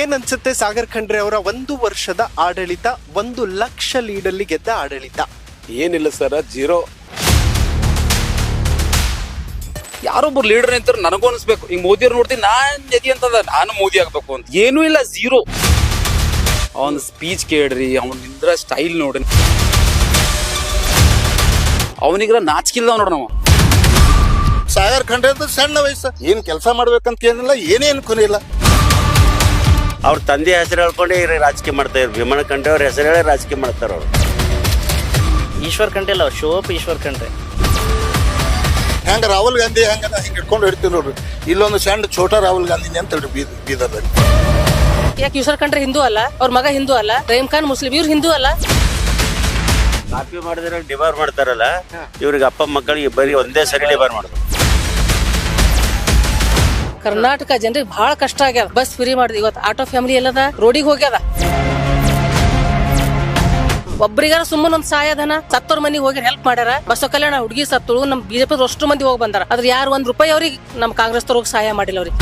ಏನ್ ಅನ್ಸುತ್ತೆ ಸಾಗರ್ ಖಂಡ್ರೆ ಅವರ ಒಂದು ವರ್ಷದ ಆಡಳಿತ ಒಂದು ಲಕ್ಷ ಲೀಡಲ್ಲಿ ಗೆದ್ದ ಆಡಳಿತ? ಏನಿಲ್ಲ ಸರ್ ಜೀರೋ. ಯಾರೊಬ್ಬರು ಲೀಡರ್ ನಿಂತಾರೆ ನನಗೂ ಅನ್ಸ್ಬೇಕು. ಈಗ ಮೋದಿ ಅವ್ರು ನೋಡ್ತೀನಿ ನಾನ್ ಜದಿ ಅಂತದ ನಾನು ಮೋದಿ ಆಗ್ಬೇಕು ಅಂತ. ಏನೂ ಇಲ್ಲ ಜೀರೋ. ಅವನ ಸ್ಪೀಚ್ ಕೇಳ್ರಿ ಅವನ್ ನಿಂದ್ರ ಸ್ಟೈಲ್ ನೋಡ್ರಿ ಅವನಿಗ್ರ ನಾಚಿಕಿಲ್ಲ ನೋಡ್ರಿ ನಾವು. ಸಾಗರ್ ಖಂಡ್ರೆ ಅಂತ ಸಣ್ಣ ವಯಸ್ಸು. ಏನ್ ಕೆಲಸ ಮಾಡ್ಬೇಕಂತ ಏನಿಲ್ಲ ಏನೇನು ಕೊನಿಲ್ಲ ಅವ್ರ ತಂದೆ ಹೆಸರು ಹೇಳ್ಕೊಂಡು ಇವ್ರಿಗೆ ರಾಜಕೀಯ ಮಾಡ್ತಾ ಇದ್ರು. ಭೀಮನ ಕಂಠೆ ಅವ್ರ ಹೆಸರು ಹೇಳಿ ರಾಜಕೀಯ ಮಾಡ್ತಾರ ಅವ್ರು. ಈಶ್ವರ್ ಕಂಠೆ ಅಲ್ಲ ಶೋಪ್ ಈಶ್ವರ್ ಕಂಠೆ ಹೆಂಗ ರಾಹುಲ್ ಗಾಂಧಿ ಹೆಂಗ ಹಿಂಗೆ ಇಟ್ಕೊಂಡು ಹಿಡ್ತೀವಿ ನೋಡ್ರಿ. ಇಲ್ಲೊಂದು ಸಣ್ಣ ಛೋಟ ರಾಹುಲ್ ಗಾಂಧಿ ಅಂತ ಹೇಳಿ ಬೀದ್ ಬೀದರ್ದಲ್ಲಿ. ಯಾಕೆ ಈಶ್ವರ್ ಕಂಡ್ರೆ ಹಿಂದೂ ಅಲ್ಲ? ಅವ್ರ ಮಗ ಹಿಂದೂ ಅಲ್ಲ? ರಹೀಮ್ ಖಾನ್ ಮುಸ್ಲಿಂ ಇವ್ರು ಹಿಂದೂ ಅಲ್ಲ? ಕಾಪಿ ಮಾಡಿದ್ರೆ ಡಿಬಾರ್ ಮಾಡ್ತಾರಲ್ಲ ಇವ್ರಿಗೆ ಅಪ್ಪ ಮಕ್ಕಳಿಗೆ ಬರೀ ಒಂದೇ ಸರಿ ಡಿಬಾರ್ ಮಾಡೋದು ಕರ್ನಾಟಕ ಜನರಿಗೆ ಬಹಳ ಕಷ್ಟ ಆಗ್ಯದ. ಬಸ್ ಫ್ರೀ ಮಾಡಿದ್. ಇವತ್ತು ಆಟೋ ಫ್ಯಾಮಿಲಿ ಎಲ್ಲದ ರೋಡಿಗೆ ಹೋಗ್ಯದ. ಒಬ್ರಿಗಾರ ಸುಮ್ಮನೆ ಒಂದ್ ಸಹಾಯಧನ ಸತ್ತೋರ್ ಮನಿಗೆ ಹೋಗಿ ಹೆಲ್ಪ್ ಮಾಡ್ಯಾರ. ಬಸವ ಕಲ್ಯಾಣ ಹುಡುಗಿ ಸತ್ತಳು ನಮ್ ಬಿಜೆಪಿ ಅಷ್ಟು ಮಂದಿ ಹೋಗಿ ಬಂದಾರ. ಆದ್ರೆ ಯಾರು ಒಂದ್ ರೂಪಾಯಿ ಅವ್ರಿಗೆ ನಮ್ ಕಾಂಗ್ರೆಸ್ ಹೋಗಿ ಸಹಾಯ ಮಾಡಿಲ್ಲ ಅವ್ರಿಗೆ.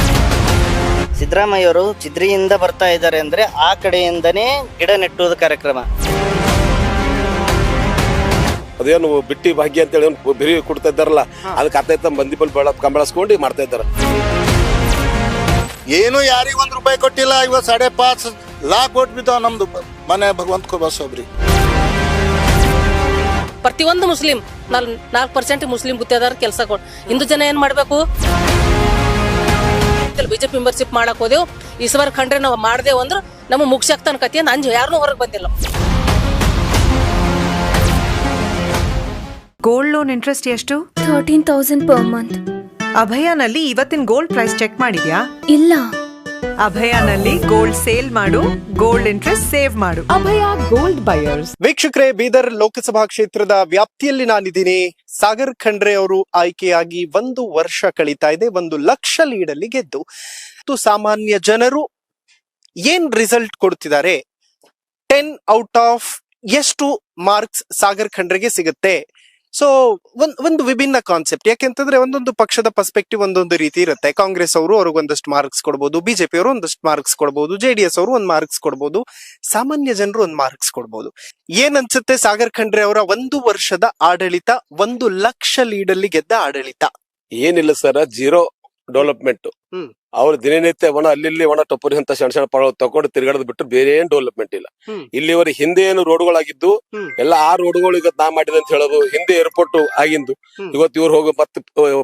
ಸಿದ್ದರಾಮಯ್ಯ ಅವರು ಚಿದ್ರಿಯಿಂದ ಬರ್ತಾ ಇದ್ದಾರೆ ಅಂದ್ರೆ ಆ ಕಡೆಯಿಂದನೇ ಗಿಡ ನೆಟ್ಟುವುದು ಕಾರ್ಯಕ್ರಮ. ಅದೇನು ಬಿಟ್ಟಿ ಭಾಗ್ಯ ಅಂತೇಳಿ ಹೇಳಿ ಬಿರಿ ಕೊಡ್ತಾ ಇದ್ದಾರಲ್ಲ ಅದಕ್ಕೆ ಅರ್ಥ ಮಂದಿ ಬಲ್ ಬೆಳ ಕಂಬಳಸ್ಕೊಂಡು ಮಾಡ್ತಾ ಇದ್ದಾರೆ. ಏನು ಯಾರಿಗ ಒಂದು ರೂಪಾಯಿ ಕೊಟ್ಟಿಲ್ಲ ಇವತ್ತು ಸಾಡೆ ಪಾಸ್ ಲಾಕ್ ಕೊಟ್ಟು ಬಿದ್ದಾವ ನಮ್ದು ಮನೆ ಭಗವಂತ ಕೋ ಬಸ್ ಒಬ್ರಿ ಪ್ರತಿಯೊಂದು ಮುಸ್ಲಿಂ ನಾಲ್ ನಾಲ್ಕು ಪರ್ಸೆಂಟ್ ಮುಸ್ಲಿಂ ಗುತ್ತೇದಾರ ಕೆಲಸ ಕೊಡ್ ಹಿಂದೂ ಜನ ಏನ್ ಮಾಡ್ಬೇಕು? ಬಿಜೆಪಿ ಮೆಂಬರ್ಶಿಪ್ ಮಾಡಕ್ ಹೋದೆವು. ಈಶ್ವರ್ ಖಂಡ್ರೆ ನಾವು ಮಾಡ್ದೇವು ಅಂದ್ರೆ ನಮ್ಮ ಮುಗ್ಸಾಕ್ತಾನ ಕತಿ ಅಂತ ಅಂಜು ಯಾರನ್ನೂ ಹೊರಗೆ ಬಂದಿಲ್ಲ. ಗೋಲ್ಡ್ ಲೋನ್ ಇಂಟ್ರೆಸ್ಟ್ ಎಷ್ಟು? ಥರ್ಟೀನ್ ತೌಸಂಡ್ ಪರ್ ಮಂತ್ ಅಭಯನಲ್ಲಿ ಇವತ್ತಿನ ಗೋಲ್ಡ್ ಪ್ರೈಸ್ ಚೆಕ್ ಮಾಡಿದ್ಯಾ? ಇಲ್ಲ. ಅಭಯನಲ್ಲಿ ಗೋಲ್ಡ್ ಸೇಲ್ ಮಾಡು ಗೋಲ್ಡ್ ಇಂಟ್ರೆಸ್ಟ್ ಸೇವ್ ಮಾಡು. ಅಭಯ ಗೋಲ್ಡ್ ಬಯರ್ಸ್ ವೀಕ್ಷಕರೇ ಬೀದರ್ ಲೋಕಸಭಾ ಕ್ಷೇತ್ರದ ವ್ಯಾಪ್ತಿಯಲ್ಲಿ ನಾನಿದ್ದೀನಿ. ಸಾಗರ್ ಖಂಡ್ರೆ ಅವರು ಆಯ್ಕೆಯಾಗಿ ಒಂದು ವರ್ಷ ಕಳೀತಾ ಇದೆ ಒಂದು ಲಕ್ಷ ಲೀಡಲ್ಲಿ ಗೆದ್ದು. ಸಾಮಾನ್ಯ ಜನರು ಏನ್ ರಿಸಲ್ಟ್ ಕೊಡ್ತಿದ್ದಾರೆ? ಟೆನ್ ಔಟ್ ಆಫ್ ಎಷ್ಟು ಮಾರ್ಕ್ಸ್ ಸಾಗರ್ ಖಂಡ್ರೆಗೆ ಸಿಗುತ್ತೆ? ಸೊ ಒಂದ್, ಒಂದು ವಿಭಿನ್ನ ಕಾನ್ಸೆಪ್ಟ್ ಯಾಕೆಂತಂದ್ರೆ ಒಂದೊಂದು ಪಕ್ಷದ ಪರ್ಸ್ಪೆಕ್ಟಿವ್ ಒಂದೊಂದು ರೀತಿ ಇರುತ್ತೆ. ಕಾಂಗ್ರೆಸ್ ಅವರು ಅವ್ರಿಗೆ ಒಂದಷ್ಟು ಮಾರ್ಕ್ಸ್ ಕೊಡ್ಬೋದು. ಬಿಜೆಪಿ ಅವರು ಒಂದಷ್ಟು ಮಾರ್ಕ್ಸ್ ಕೊಡ್ಬೋದು. ಜೆಡಿಎಸ್ ಅವರು ಒಂದ್ ಮಾರ್ಕ್ಸ್ ಕೊಡ್ಬೋದು. ಸಾಮಾನ್ಯ ಜನರು ಒಂದ್ ಮಾರ್ಕ್ಸ್ ಕೊಡ್ಬೋದು. ಏನ್ ಅನ್ಸುತ್ತೆ ಸಾಗರ್ ಖಂಡ್ರೆ ಅವರ ಒಂದು ವರ್ಷದ ಆಡಳಿತ, ಒಂದು ಲಕ್ಷ ಲೀಡಲ್ಲಿ ಗೆದ್ದ ಆಡಳಿತ? ಏನಿಲ್ಲ ಸರ್, ಜೀರೋ ಡೆವಲಪ್ಮೆಂಟ್. ಅವ್ರ ದಿನನಿತ್ಯ ಒಣ ಅಲ್ಲಿ ಒಣ ಟೊಪ್ಪರಿ ಅಂತ ಸಣ್ಣ ಸಣ್ಣ ಪಳ ತಗೊಂಡು ತಿರ್ಗಾಡದ್ ಬಿಟ್ಟು ಬೇರೆ ಏನ್ ಡೆವಲಪ್ಮೆಂಟ್ ಇಲ್ಲ ಇಲ್ಲಿವರೆ ಇಲ್ಲಿವರೆಗೆ ಹಿಂದೆ ಏನು ರೋಡ್ಗಳಾಗಿದ್ದು. ಎಲ್ಲ ಆ ರೋಡ್ಗಳು ಇವತ್ತು ನಾ ಮಾಡಿದೆ ಅಂತ ಹೇಳೋದು ಹಿಂದೆ ಏರ್ಪೋರ್ಟ್ ಆಗಿಂದು. ಇವತ್ತು ಇವ್ರು ಹೋಗಿ ಮತ್ತೆ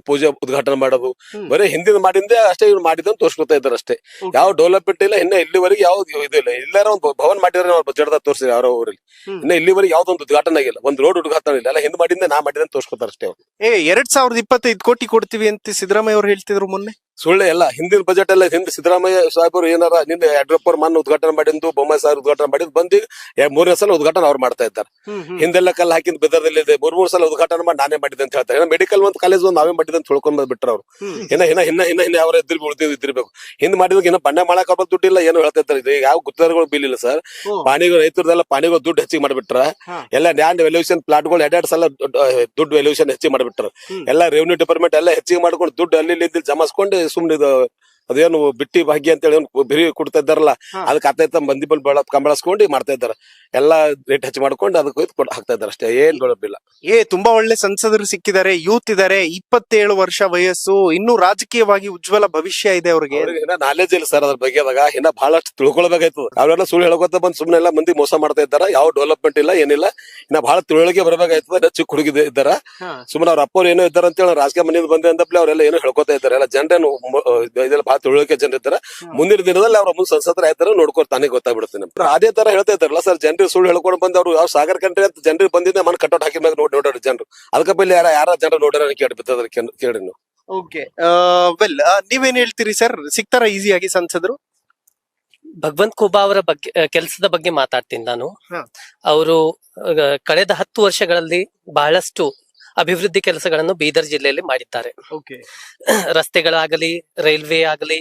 ಪೂಜೆ ಉದ್ಘಾಟನೆ ಮಾಡೋದು. ಬರೀ ಹಿಂದಿನ ಮಾಡಿಂದೆ ಅಷ್ಟೇ ಇವ್ರು ಮಾಡಿದಂತ ತೋರಿಸ್ಕೊತಾ ಇದ್ದಾರೆ ಅಷ್ಟೇ. ಯಾವ ಡೆವಲಪ್ಮೆಂಟ್ ಇಲ್ಲ ಇನ್ನ ಇಲ್ಲಿವರೆಗೆ ಯಾವ್ದು ಇದು ಇಲ್ಲ ಇಲ್ಲಾರ ಒಂದು ಭವನ್ ಮಾಡಿದ್ರೆ ಅವ್ರ ಬಜೆಟ್ದಾಗ ತೋರಿಸಿದ್ರೆ ಯಾರೋ ಊರಲ್ಲಿ. ಇನ್ನ ಇಲ್ಲಿವರೆಗೆ ಯಾವ್ದೊಂದು ಉದ್ಘಾಟನೆ ಆಗಿಲ್ಲ ಒಂದು ರೋಡ್ ಉದ್ಘಾಟನೆ ಇಲ್ಲ ಎಲ್ಲ ಹಿಂದ್ ಮಾಡಿದ್ದೆ ನಾ ಮಾಡಿದಂತ ತೋರಿಸ್ಕೊತಾರೆ ಅಷ್ಟೇ ಅವ್ರು ಏ ಎರಡ್ ಸಾವಿರದ ಇಪ್ಪತ್ತೈದು ಕೋಟಿ ಕೊಡ್ತೀವಿ ಅಂತ ಸಿದ್ದರಾಮಯ್ಯ ಅವ್ರು ಹೇಳ್ತಿದ್ರು ಮೊನ್ನೆ ಸುಳ್ಳೆ ಎಲ್ಲ ಹಿಂದಿನ ಬಜೆಟ್ ಎಲ್ಲ ಹಿಂದೆ ಸಿದ್ದರಾಮಯ್ಯ ಸಾಹೇಬರು ಏನಾರ ನಿನ್ನೆ ಯಡಿಯೂರಪ್ಪ ಮಣ್ಣು ಉದ್ಘಾಟನೆ ಮಾಡಿದ್ದು ಬೊಮ್ಮಾಯಿ ಸಾಹೇಬ್ ಉದ್ಘಾಟನೆ ಮಾಡಿದ್ ಬಂದು ಮೂರನೇ ಸಲ ಉದ್ಘಾಟನೆ ಅವ್ರು ಮಾಡ್ತಾ ಇದ್ದಾರೆ. ಹಿಂದೆಲ್ಲ ಕಲ್ಲು ಹಾಕಿದ್ ಬಿದ್ದರದಲ್ಲಿ ಇದೆ ಮೂರ್ ಮೂರು ಸಲ ಉದ್ಘಾಟನೆ ಮಾಡಿ ನಾನೇ ಮಾಡಿದೆ ಅಂತ ಹೇಳ್ತಾರೆ. ಏನೋ ಮೆಡಿಕಲ್ ಒಂದು ಕಾಲೇಜ್ ಒಂದು ನಾವೇ ಮಾಡಿದೆ ಅಂತ ತಿಳ್ಕೊಂಡ್ ಬಿಟ್ರ ಅವ್ರು. ಇನ್ನ ಇನ್ನ ಇನ್ನ ಇನ್ನ ಇನ್ನ ಅವ್ರ ಇದ್ರ ಉಳಿದಿದ್ದು ಇದ್ದಿರ್ಬೇಕು. ಹಿಂದ್ ಮಾಡಿದಾಗ ಇನ್ನ ಬಣ್ಣ ಮಾಡಕ್ ಅವ್ರ ದುಡ್ಡಿಲ್ಲ ಏನು ಹೇಳ್ತಾ ಇದ್ದಾರೆ. ಇದು ಯಾವ ಗುತ್ತದಾರಗಳು ಬಿಲ್ ಇಲ್ಲ ಸರ್ ಪಾಣಿಗಳು ರೈತರದೆಲ್ಲ ಪಾಣಿಗಳು ದುಡ್ಡು ಹೆಚ್ಚಿಗೆ ಮಾಡಿಬಿಟ್ರ. ಎಲ್ಲ ಲ್ಯಾಂಡ್ ವ್ಯಾಲ್ಯೂಷನ್ ಪ್ಲಾಟ್ಗಳು ಎರಡೆರಡು ಸಲ ದುಡ್ಡು ದುಡ್ಡು ವ್ಯಾಲ್ಯೂಷನ್ ಹೆಚ್ಚಿಗೆ ಮಾಡಿಬಿಟ್ರ. ಎಲ್ಲ ರೆವಿನ್ಯೂ ಡಿಪಾರ್ಟ್ಮೆಂಟ್ ಎಲ್ಲ ಹೆಚ್ಚಿಗೆ ಮಾಡ್ಕೊಂಡು ದುಡ್ಡು ಅಲ್ಲಿ ಇಲ್ಲಿ ಇಲ್ಲಿ ಜಮಾಸ್ಕೊಂಡು ಇದು ಅದೇನು ಬಿಟ್ಟಿ ಭಾಗ್ಯ ಅಂತ ಹೇಳಿ ಬಿರಿ ಕೊಡ್ತಾ ಇದ್ದಾರಲ್ಲ. ಅದಕ್ಕೆ ಅತ್ತ ಮಂದಿ ಬಲ್ ಬೆಳ ಕಂಬಳಸ್ಕೊಂಡು ಮಾಡ್ತಾ ಇದ್ದಾರೆ. ಎಲ್ಲಾ ರೇಟ್ ಹೆಚ್ಚು ಮಾಡ್ಕೊಂಡು ಅದಕ್ಕೆ ಹೋಯ್ತು ಕೊಡ್- ಹಾಕ್ತಾ ಇದ್ದಾರೆ ಅಷ್ಟೇ ಏನ್ ಬೆಳಬಿಲ್ಲ ಏ ತುಂಬಾ ಒಳ್ಳೆ ಸಂಸದರು ಸಿಕ್ಕಿದ್ದಾರೆ ಯೂತ್ ಇದಾರೆ ಇಪ್ಪತ್ತೇಳು ವರ್ಷ ವಯಸ್ಸು ಇನ್ನು ರಾಜಕೀಯವಾಗಿ ಉಜ್ವಲ ಭವಿಷ್ಯ ಇದೆ ಅವ್ರಿಗೆ. ನಾಲೆಜ್ ಇಲ್ಲ ಸರ್ ಅದ್ರ ಬಗ್ಗೆದಾಗ ಇನ್ನ ಬಹಳಷ್ಟು ತಿಳ್ಕೊಳ್ಬೇಕಾಯ್ತು. ಅವ್ರೆಲ್ಲ ಸುಳ್ಳು ಹೇಳ್ಕೊತ ಬಂದ್ ಎಲ್ಲ ಮಂದಿ ಮೋಸ ಮಾಡ್ತಾ ಇದ್ದಾರ ಯಾವ ಡೆವಲಪ್ಮೆಂಟ್ ಇಲ್ಲ ಏನಿಲ್ಲ. ಇನ್ನ ಬಹಳ ತಿಳುವಳಿಕೆ ಬರಬೇಕಾಯ್ತದ ಚಿಕ್ಕ ಹುಡುಗಿ ಇದ್ದಾರ. ಸುಮ್ಮನೆ ಅವ್ರ ಅಪ್ಪವ್ರು ಏನೋ ಇದ್ದಾರ ಅಂತ ಹೇಳಿ ರಾಜಕೀಯ ಮನೆಯಿಂದ ಬಂದೆ ಅಂದಪ್ಲೆ ಅವರೆಲ್ಲ ಏನೋ ಹೇಳ್ಕೊತಾ ಇದ್ದಾರೆ. ಎಲ್ಲ ಜನರೇನು ಇದೆಲ್ಲ ತಿಳುವಳಿಕೆ ಜನ ಇರ್ತಾರೆ ಮುಂದಿನ ದಿನದಲ್ಲಿ ಅವ್ರ ಮುಂದೆ ಸಂಸದರ ಆಯ್ತಾರ ನೋಡ್ಕೊಂಡು ತಾನೇ ಗೊತ್ತಾಗ್ಬಿಡುತ್ತೆ ನಮ್ಗೆ. ಅದೇ ತರ ಹೇಳ್ತಾ ಇದ್ದಾರಲ್ಲ ಸರ್ ಜನರಿಗೆ ಸುಳ್ಳು ಹೇಳ್ಕೊಂಡು ಬಂದು ಅವ್ರು ಯಾವ ಸಾಗರ ಕಂಟ್ರಿ ಅಂತ ಜನರಿಗೆ ಬಂದಿದ್ದೆ ಮನ ಕಟ್ಟೋಟ್ ಹಾಕಿ ಮ್ಯಾಗ ನೋಡಿ ನೋಡೋರು ಜನರು. ಅದಕ್ಕೆ ಬಲ್ಲಿ ಯಾರ ಯಾರ ಜನರು ನೋಡ್ಯಾರ ಕೇಳಿ ಬಿದ್ದದ್ರ ಕೇಳಿ ನೀವು. ಓಕೆ ವೆಲ್ ನೀವೇನ್ ಹೇಳ್ತೀರಿ ಸರ್ ಸಿಗ್ತಾರ ಈಸಿಯಾಗಿ ಸಂಸದರು? ಭಗವಂತ್ ಖೂಬಾ ಅವರ ಬಗ್ಗೆ ಕೆಲಸದ ಬಗ್ಗೆ ಮಾತಾಡ್ತೀನಿ ನಾನು. ಅವರು ಕಳೆದ ಹತ್ತು ವರ್ಷಗಳಲ್ಲಿ ಬಹಳಷ್ಟು ಅಭಿವೃದ್ಧಿ ಕೆಲಸಗಳನ್ನು ಬೀದರ್ ಜಿಲ್ಲೆಯಲ್ಲಿ ಮಾಡಿದ್ದಾರೆ. ರಸ್ತೆಗಳಾಗಲಿ ರೈಲ್ವೆ ಆಗಲಿ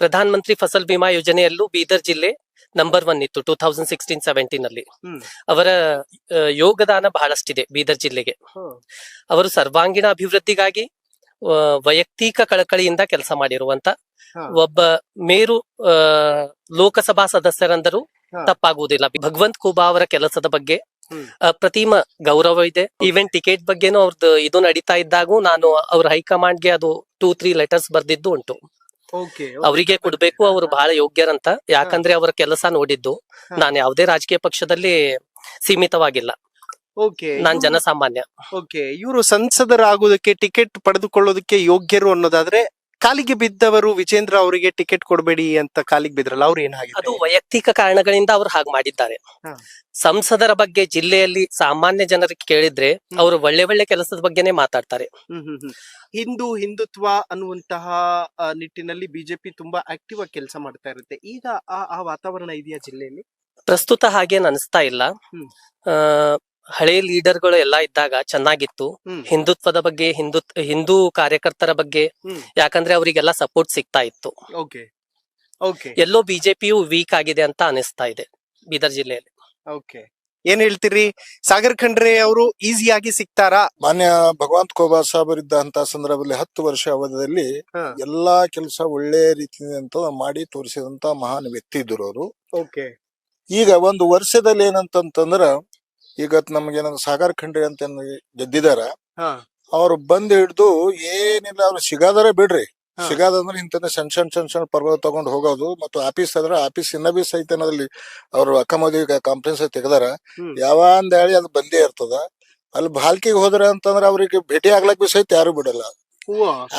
ಪ್ರಧಾನ ಮಂತ್ರಿ ಫಸಲ್ ಬಿಮಾ ಯೋಜನೆಯಲ್ಲೂ ಬೀದರ್ ಜಿಲ್ಲೆ ನಂಬರ್ ಒನ್ ಇತ್ತು ಟೂ ತೌಸಂಡ್ ಸಿಕ್ಸ್ಟೀನ್ ಸೆವೆಂಟೀನ್ ಅಲ್ಲಿ ಅವರ ಯೋಗದಾನ ಬಹಳಷ್ಟಿದೆ ಬೀದರ್ ಜಿಲ್ಲೆಗೆ. ಅವರು ಸರ್ವಾಂಗೀಣ ಅಭಿವೃದ್ಧಿಗಾಗಿ ವೈಯಕ್ತಿಕ ಕಳಕಳಿಯಿಂದ ಕೆಲಸ ಮಾಡಿರುವಂತ ಒಬ್ಬ ಮೇರು ಲೋಕಸಭಾ ಸದಸ್ಯರಂದರೂ. ತಪ್ಪಾಗುವುದಿಲ್ಲ. ಭಗವಂತ್ ಖೂಬಾ ಅವರ ಕೆಲಸದ ಬಗ್ಗೆ. ಅಪ್ರತಿಮ ಗೌರವ ಇದೆ. ಈವೆನ್ ಟಿಕೆಟ್ ಬಗ್ಗೆನೂ ಅವ್ರದ್ದು ಇದು ನಡೀತಾ ಇದ್ದಾಗೂ ನಾನು ಅವ್ರ ಹೈಕಮಾಂಡ್ಗೆ ಅದು ಟೂ ತ್ರೀ ಲೆಟರ್ಸ್ ಬರ್ದಿದ್ದು ಉಂಟು. ಅವರಿಗೆ ಕೊಡ್ಬೇಕು ಅವರು ಬಹಳ ಯೋಗ್ಯರಂತ. ಯಾಕಂದ್ರೆ ಅವರ ಕೆಲಸ ನೋಡಿದ್ದು. ನಾನು ಯಾವುದೇ ರಾಜಕೀಯ ಪಕ್ಷದಲ್ಲಿ ಸೀಮಿತವಾಗಿಲ್ಲ. ಓಕೆ ನಾನ್ ಜನಸಾಮಾನ್ಯ. ಓಕೆ ಇವರು ಸಂಸದರಾಗುವುದಕ್ಕೆ ಟಿಕೆಟ್ ಪಡೆದುಕೊಳ್ಳೋದಕ್ಕೆ ಯೋಗ್ಯರು ಅನ್ನೋದಾದ್ರೆ ಕಾಲಿಗೆ ಬಿದ್ದವರು ವಿಜೇಂದ್ರ ಅವರಿಗೆ ಟಿಕೆಟ್ ಕೊಡಬೇಡಿ ಅಂತ ಕಾಲಿಗೆ ಬಿದ್ರಲ್ಲ ಅವ್ರು ಅದು ಏನಾಗಿದೆ ವೈಯಕ್ತಿಕ ಕಾರಣಗಳಿಂದ ಅವ್ರು ಹಾಗೆ ಮಾಡಿದ್ದಾರೆ. ಹಾ. ಸಂಸದರ ಬಗ್ಗೆ ಜಿಲ್ಲೆಯಲ್ಲಿ ಸಾಮಾನ್ಯ ಜನರಿಗೆ ಕೇಳಿದ್ರೆ ಅವರು ಒಳ್ಳೆ ಒಳ್ಳೆ ಕೆಲಸದ ಬಗ್ಗೆನೇ ಮಾತಾಡ್ತಾರೆ. ಹ್ಮ್ ಹ್ಮ್ ಹ್ಮ್. ಹಿಂದೂ ಹಿಂದುತ್ವ ಅನ್ನುವಂತಹ ಆ, ನಿಟ್ಟಿನಲ್ಲಿ ಬಿಜೆಪಿ ತುಂಬಾ ಆಕ್ಟಿವ್ ಆಗಿ ಕೆಲಸ ಮಾಡ್ತಾ ಇರುತ್ತೆ. ಈಗ ಆ ಆ ವಾತಾವರಣ ಇದೆಯಾ ಜಿಲ್ಲೆಯಲ್ಲಿ? ಪ್ರಸ್ತುತ ಹಾಗೇನ್ ಅನಿಸ್ತಾ ಇಲ್ಲ. ಹ್ಮ್. ಆ, ಹಳೆ ಲೀಡರ್ಗಳು ಎಲ್ಲಾ ಇದ್ದಾಗ ಚೆನ್ನಾಗಿತ್ತು. ಹಿಂದುತ್ವದ ಬಗ್ಗೆ ಹಿಂದು ಹಿಂದೂ ಕಾರ್ಯಕರ್ತರ ಬಗ್ಗೆ. ಯಾಕಂದ್ರೆ ಅವರಿಗೆಲ್ಲ ಸಪೋರ್ಟ್ ಸಿಗ್ತಾ ಇತ್ತು. ಓಕೆ. ಓಕೆ. ಎಲ್ಲೋ ಬಿಜೆಪಿಯು ವೀಕ್ ಆಗಿದೆ ಅಂತ ಅನಿಸ್ತಾ ಇದೆ ಬೀದರ್ ಜಿಲ್ಲೆಯಲ್ಲಿ. ಓಕೆ. ಏನ್ ಹೇಳ್ತೀರಿ? ಸಾಗರ್ ಖಂಡ್ರೆ ಅವರು ಈಸಿಯಾಗಿ ಸಿಗ್ತಾರಾ? ಮಾನ್ಯ ಭಗವಂತ ಕೋಬಾ ಸಾಹೇಬರಿದ್ದಂತ ಸಂದರ್ಭದಲ್ಲಿ ಹತ್ತು ವರ್ಷ ಅವಧಿಯಲ್ಲಿ ಎಲ್ಲಾ ಕೆಲಸ ಒಳ್ಳೆ ರೀತಿಯಿಂದ ಮಾಡಿ ತೋರಿಸಿದಂತ ಮಹಾನ್ ವ್ಯಕ್ತಿ ಇದ್ರು ಅವರು. ಓಕೆ. ಈಗ ಒಂದು ವರ್ಷದಲ್ಲಿ ಏನಂತಂತಂದ್ರ ಈಗ ನಮ್ಗೇನಂದ್ರೆ ಸಾಗರ್ ಖಂಡ್ರಿ ಅಂತ ಏನ್ ಗೆದ್ದಿದಾರ ಹಾ ಅವ್ರು ಬಂದ್ ಹಿಡ್ದು ಏನಿಲ್ಲ ಅವ್ರು ಸಿಗಾದರೆ ಬಿಡ್ರಿ. ಸಿಗಾದಂದ್ರೆ ಇಂತ ಸಣ್ಣ ಸಣ್ಣ ಸಣ್ಣ ಸಣ್ಣ ಪರ್ವತ ತಗೊಂಡ್ ಹೋಗೋದು ಮತ್ತು ಆಫೀಸ್ ಆದ್ರೆ ಆಫೀಸ್ ಇನ್ನ ಬಿ ಸಹಿತ ಅನ್ನೋದ್ರಲ್ಲಿ ಅವ್ರು ಅಕ್ಕಮದಿ ಕಾನ್ಫರೆನ್ಸ್ ತೆಗ್ದಾರ. ಯಾವ ಅಂದ ಹೇಳಿ ಅದು ಬಂದೇ ಇರ್ತದ ಅಲ್ಲಿ ಬಾಲ್ಕಿಗೆ ಹೋದ್ರ ಅಂತಂದ್ರ ಅವ್ರಿಗೆ ಭೇಟಿ ಆಗ್ಲಕ್ ಬಿ ಸಹಿತ ಯಾರು ಬಿಡಲ್ಲ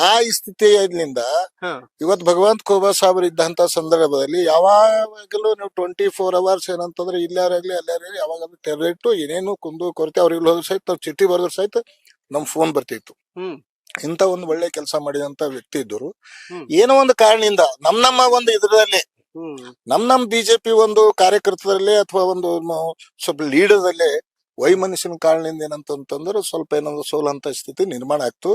ಆ ಸ್ಥಿತಿಯಿಂದ ಹಾ. ಇವತ್ ಭಗವಂತ ಕೋಬಾ ಸಾಹೇಬ್ರು ಇದ್ದಂತ ಸಂದರ್ಭದಲ್ಲಿ ಯಾವಾಗಲೂ ನೀವು ಟ್ವೆಂಟಿ ಫೋರ್ ಅವರ್ಸ್ ಏನಂತಂದ್ರೆ ಇಲ್ಲಾರಾಗ್ಲಿ ಅಲ್ಲಾರಾಗ್ಲಿ ಯಾವಾಗ ಟೆರೆಕ್ಟ್ ಏನೇನು ಕುಂದು ಕೊರತೆ ಅವ್ರಿಗೆ ಹೋದ್ರು ಸಹಿತ ನಾವು ಚಿಟ್ಟಿ ಬರೆದ್ರು ಸಹಿತ ನಮ್ ಫೋನ್ ಬರ್ತಿತ್ತು. ಇಂತ ಒಂದು ಒಳ್ಳೆ ಕೆಲಸ ಮಾಡಿದಂತ ವ್ಯಕ್ತಿ ಇದ್ದರು. ಏನೋ ಒಂದು ಕಾರಣದಿಂದ ನಮ್ ನಮ್ಮ ಒಂದು ಇದರಲ್ಲಿ ನಮ್ ನಮ್ ಬಿಜೆಪಿ ಒಂದು ಕಾರ್ಯಕರ್ತರಲ್ಲಿ ಅಥವಾ ಒಂದು ಸ್ವಲ್ಪ ಲೀಡರ್ ಲೀಡರ್ದಲ್ಲೇ ವೈಮನಸ್ಸಿನ ಕಾರಣದಿಂದ ಏನಂತಂತಂದ್ರೆ ಸ್ವಲ್ಪ ಏನಂದ್ರೆ ಸೋಲಂತ ಸ್ಥಿತಿ ನಿರ್ಮಾಣ ಆಗ್ತು.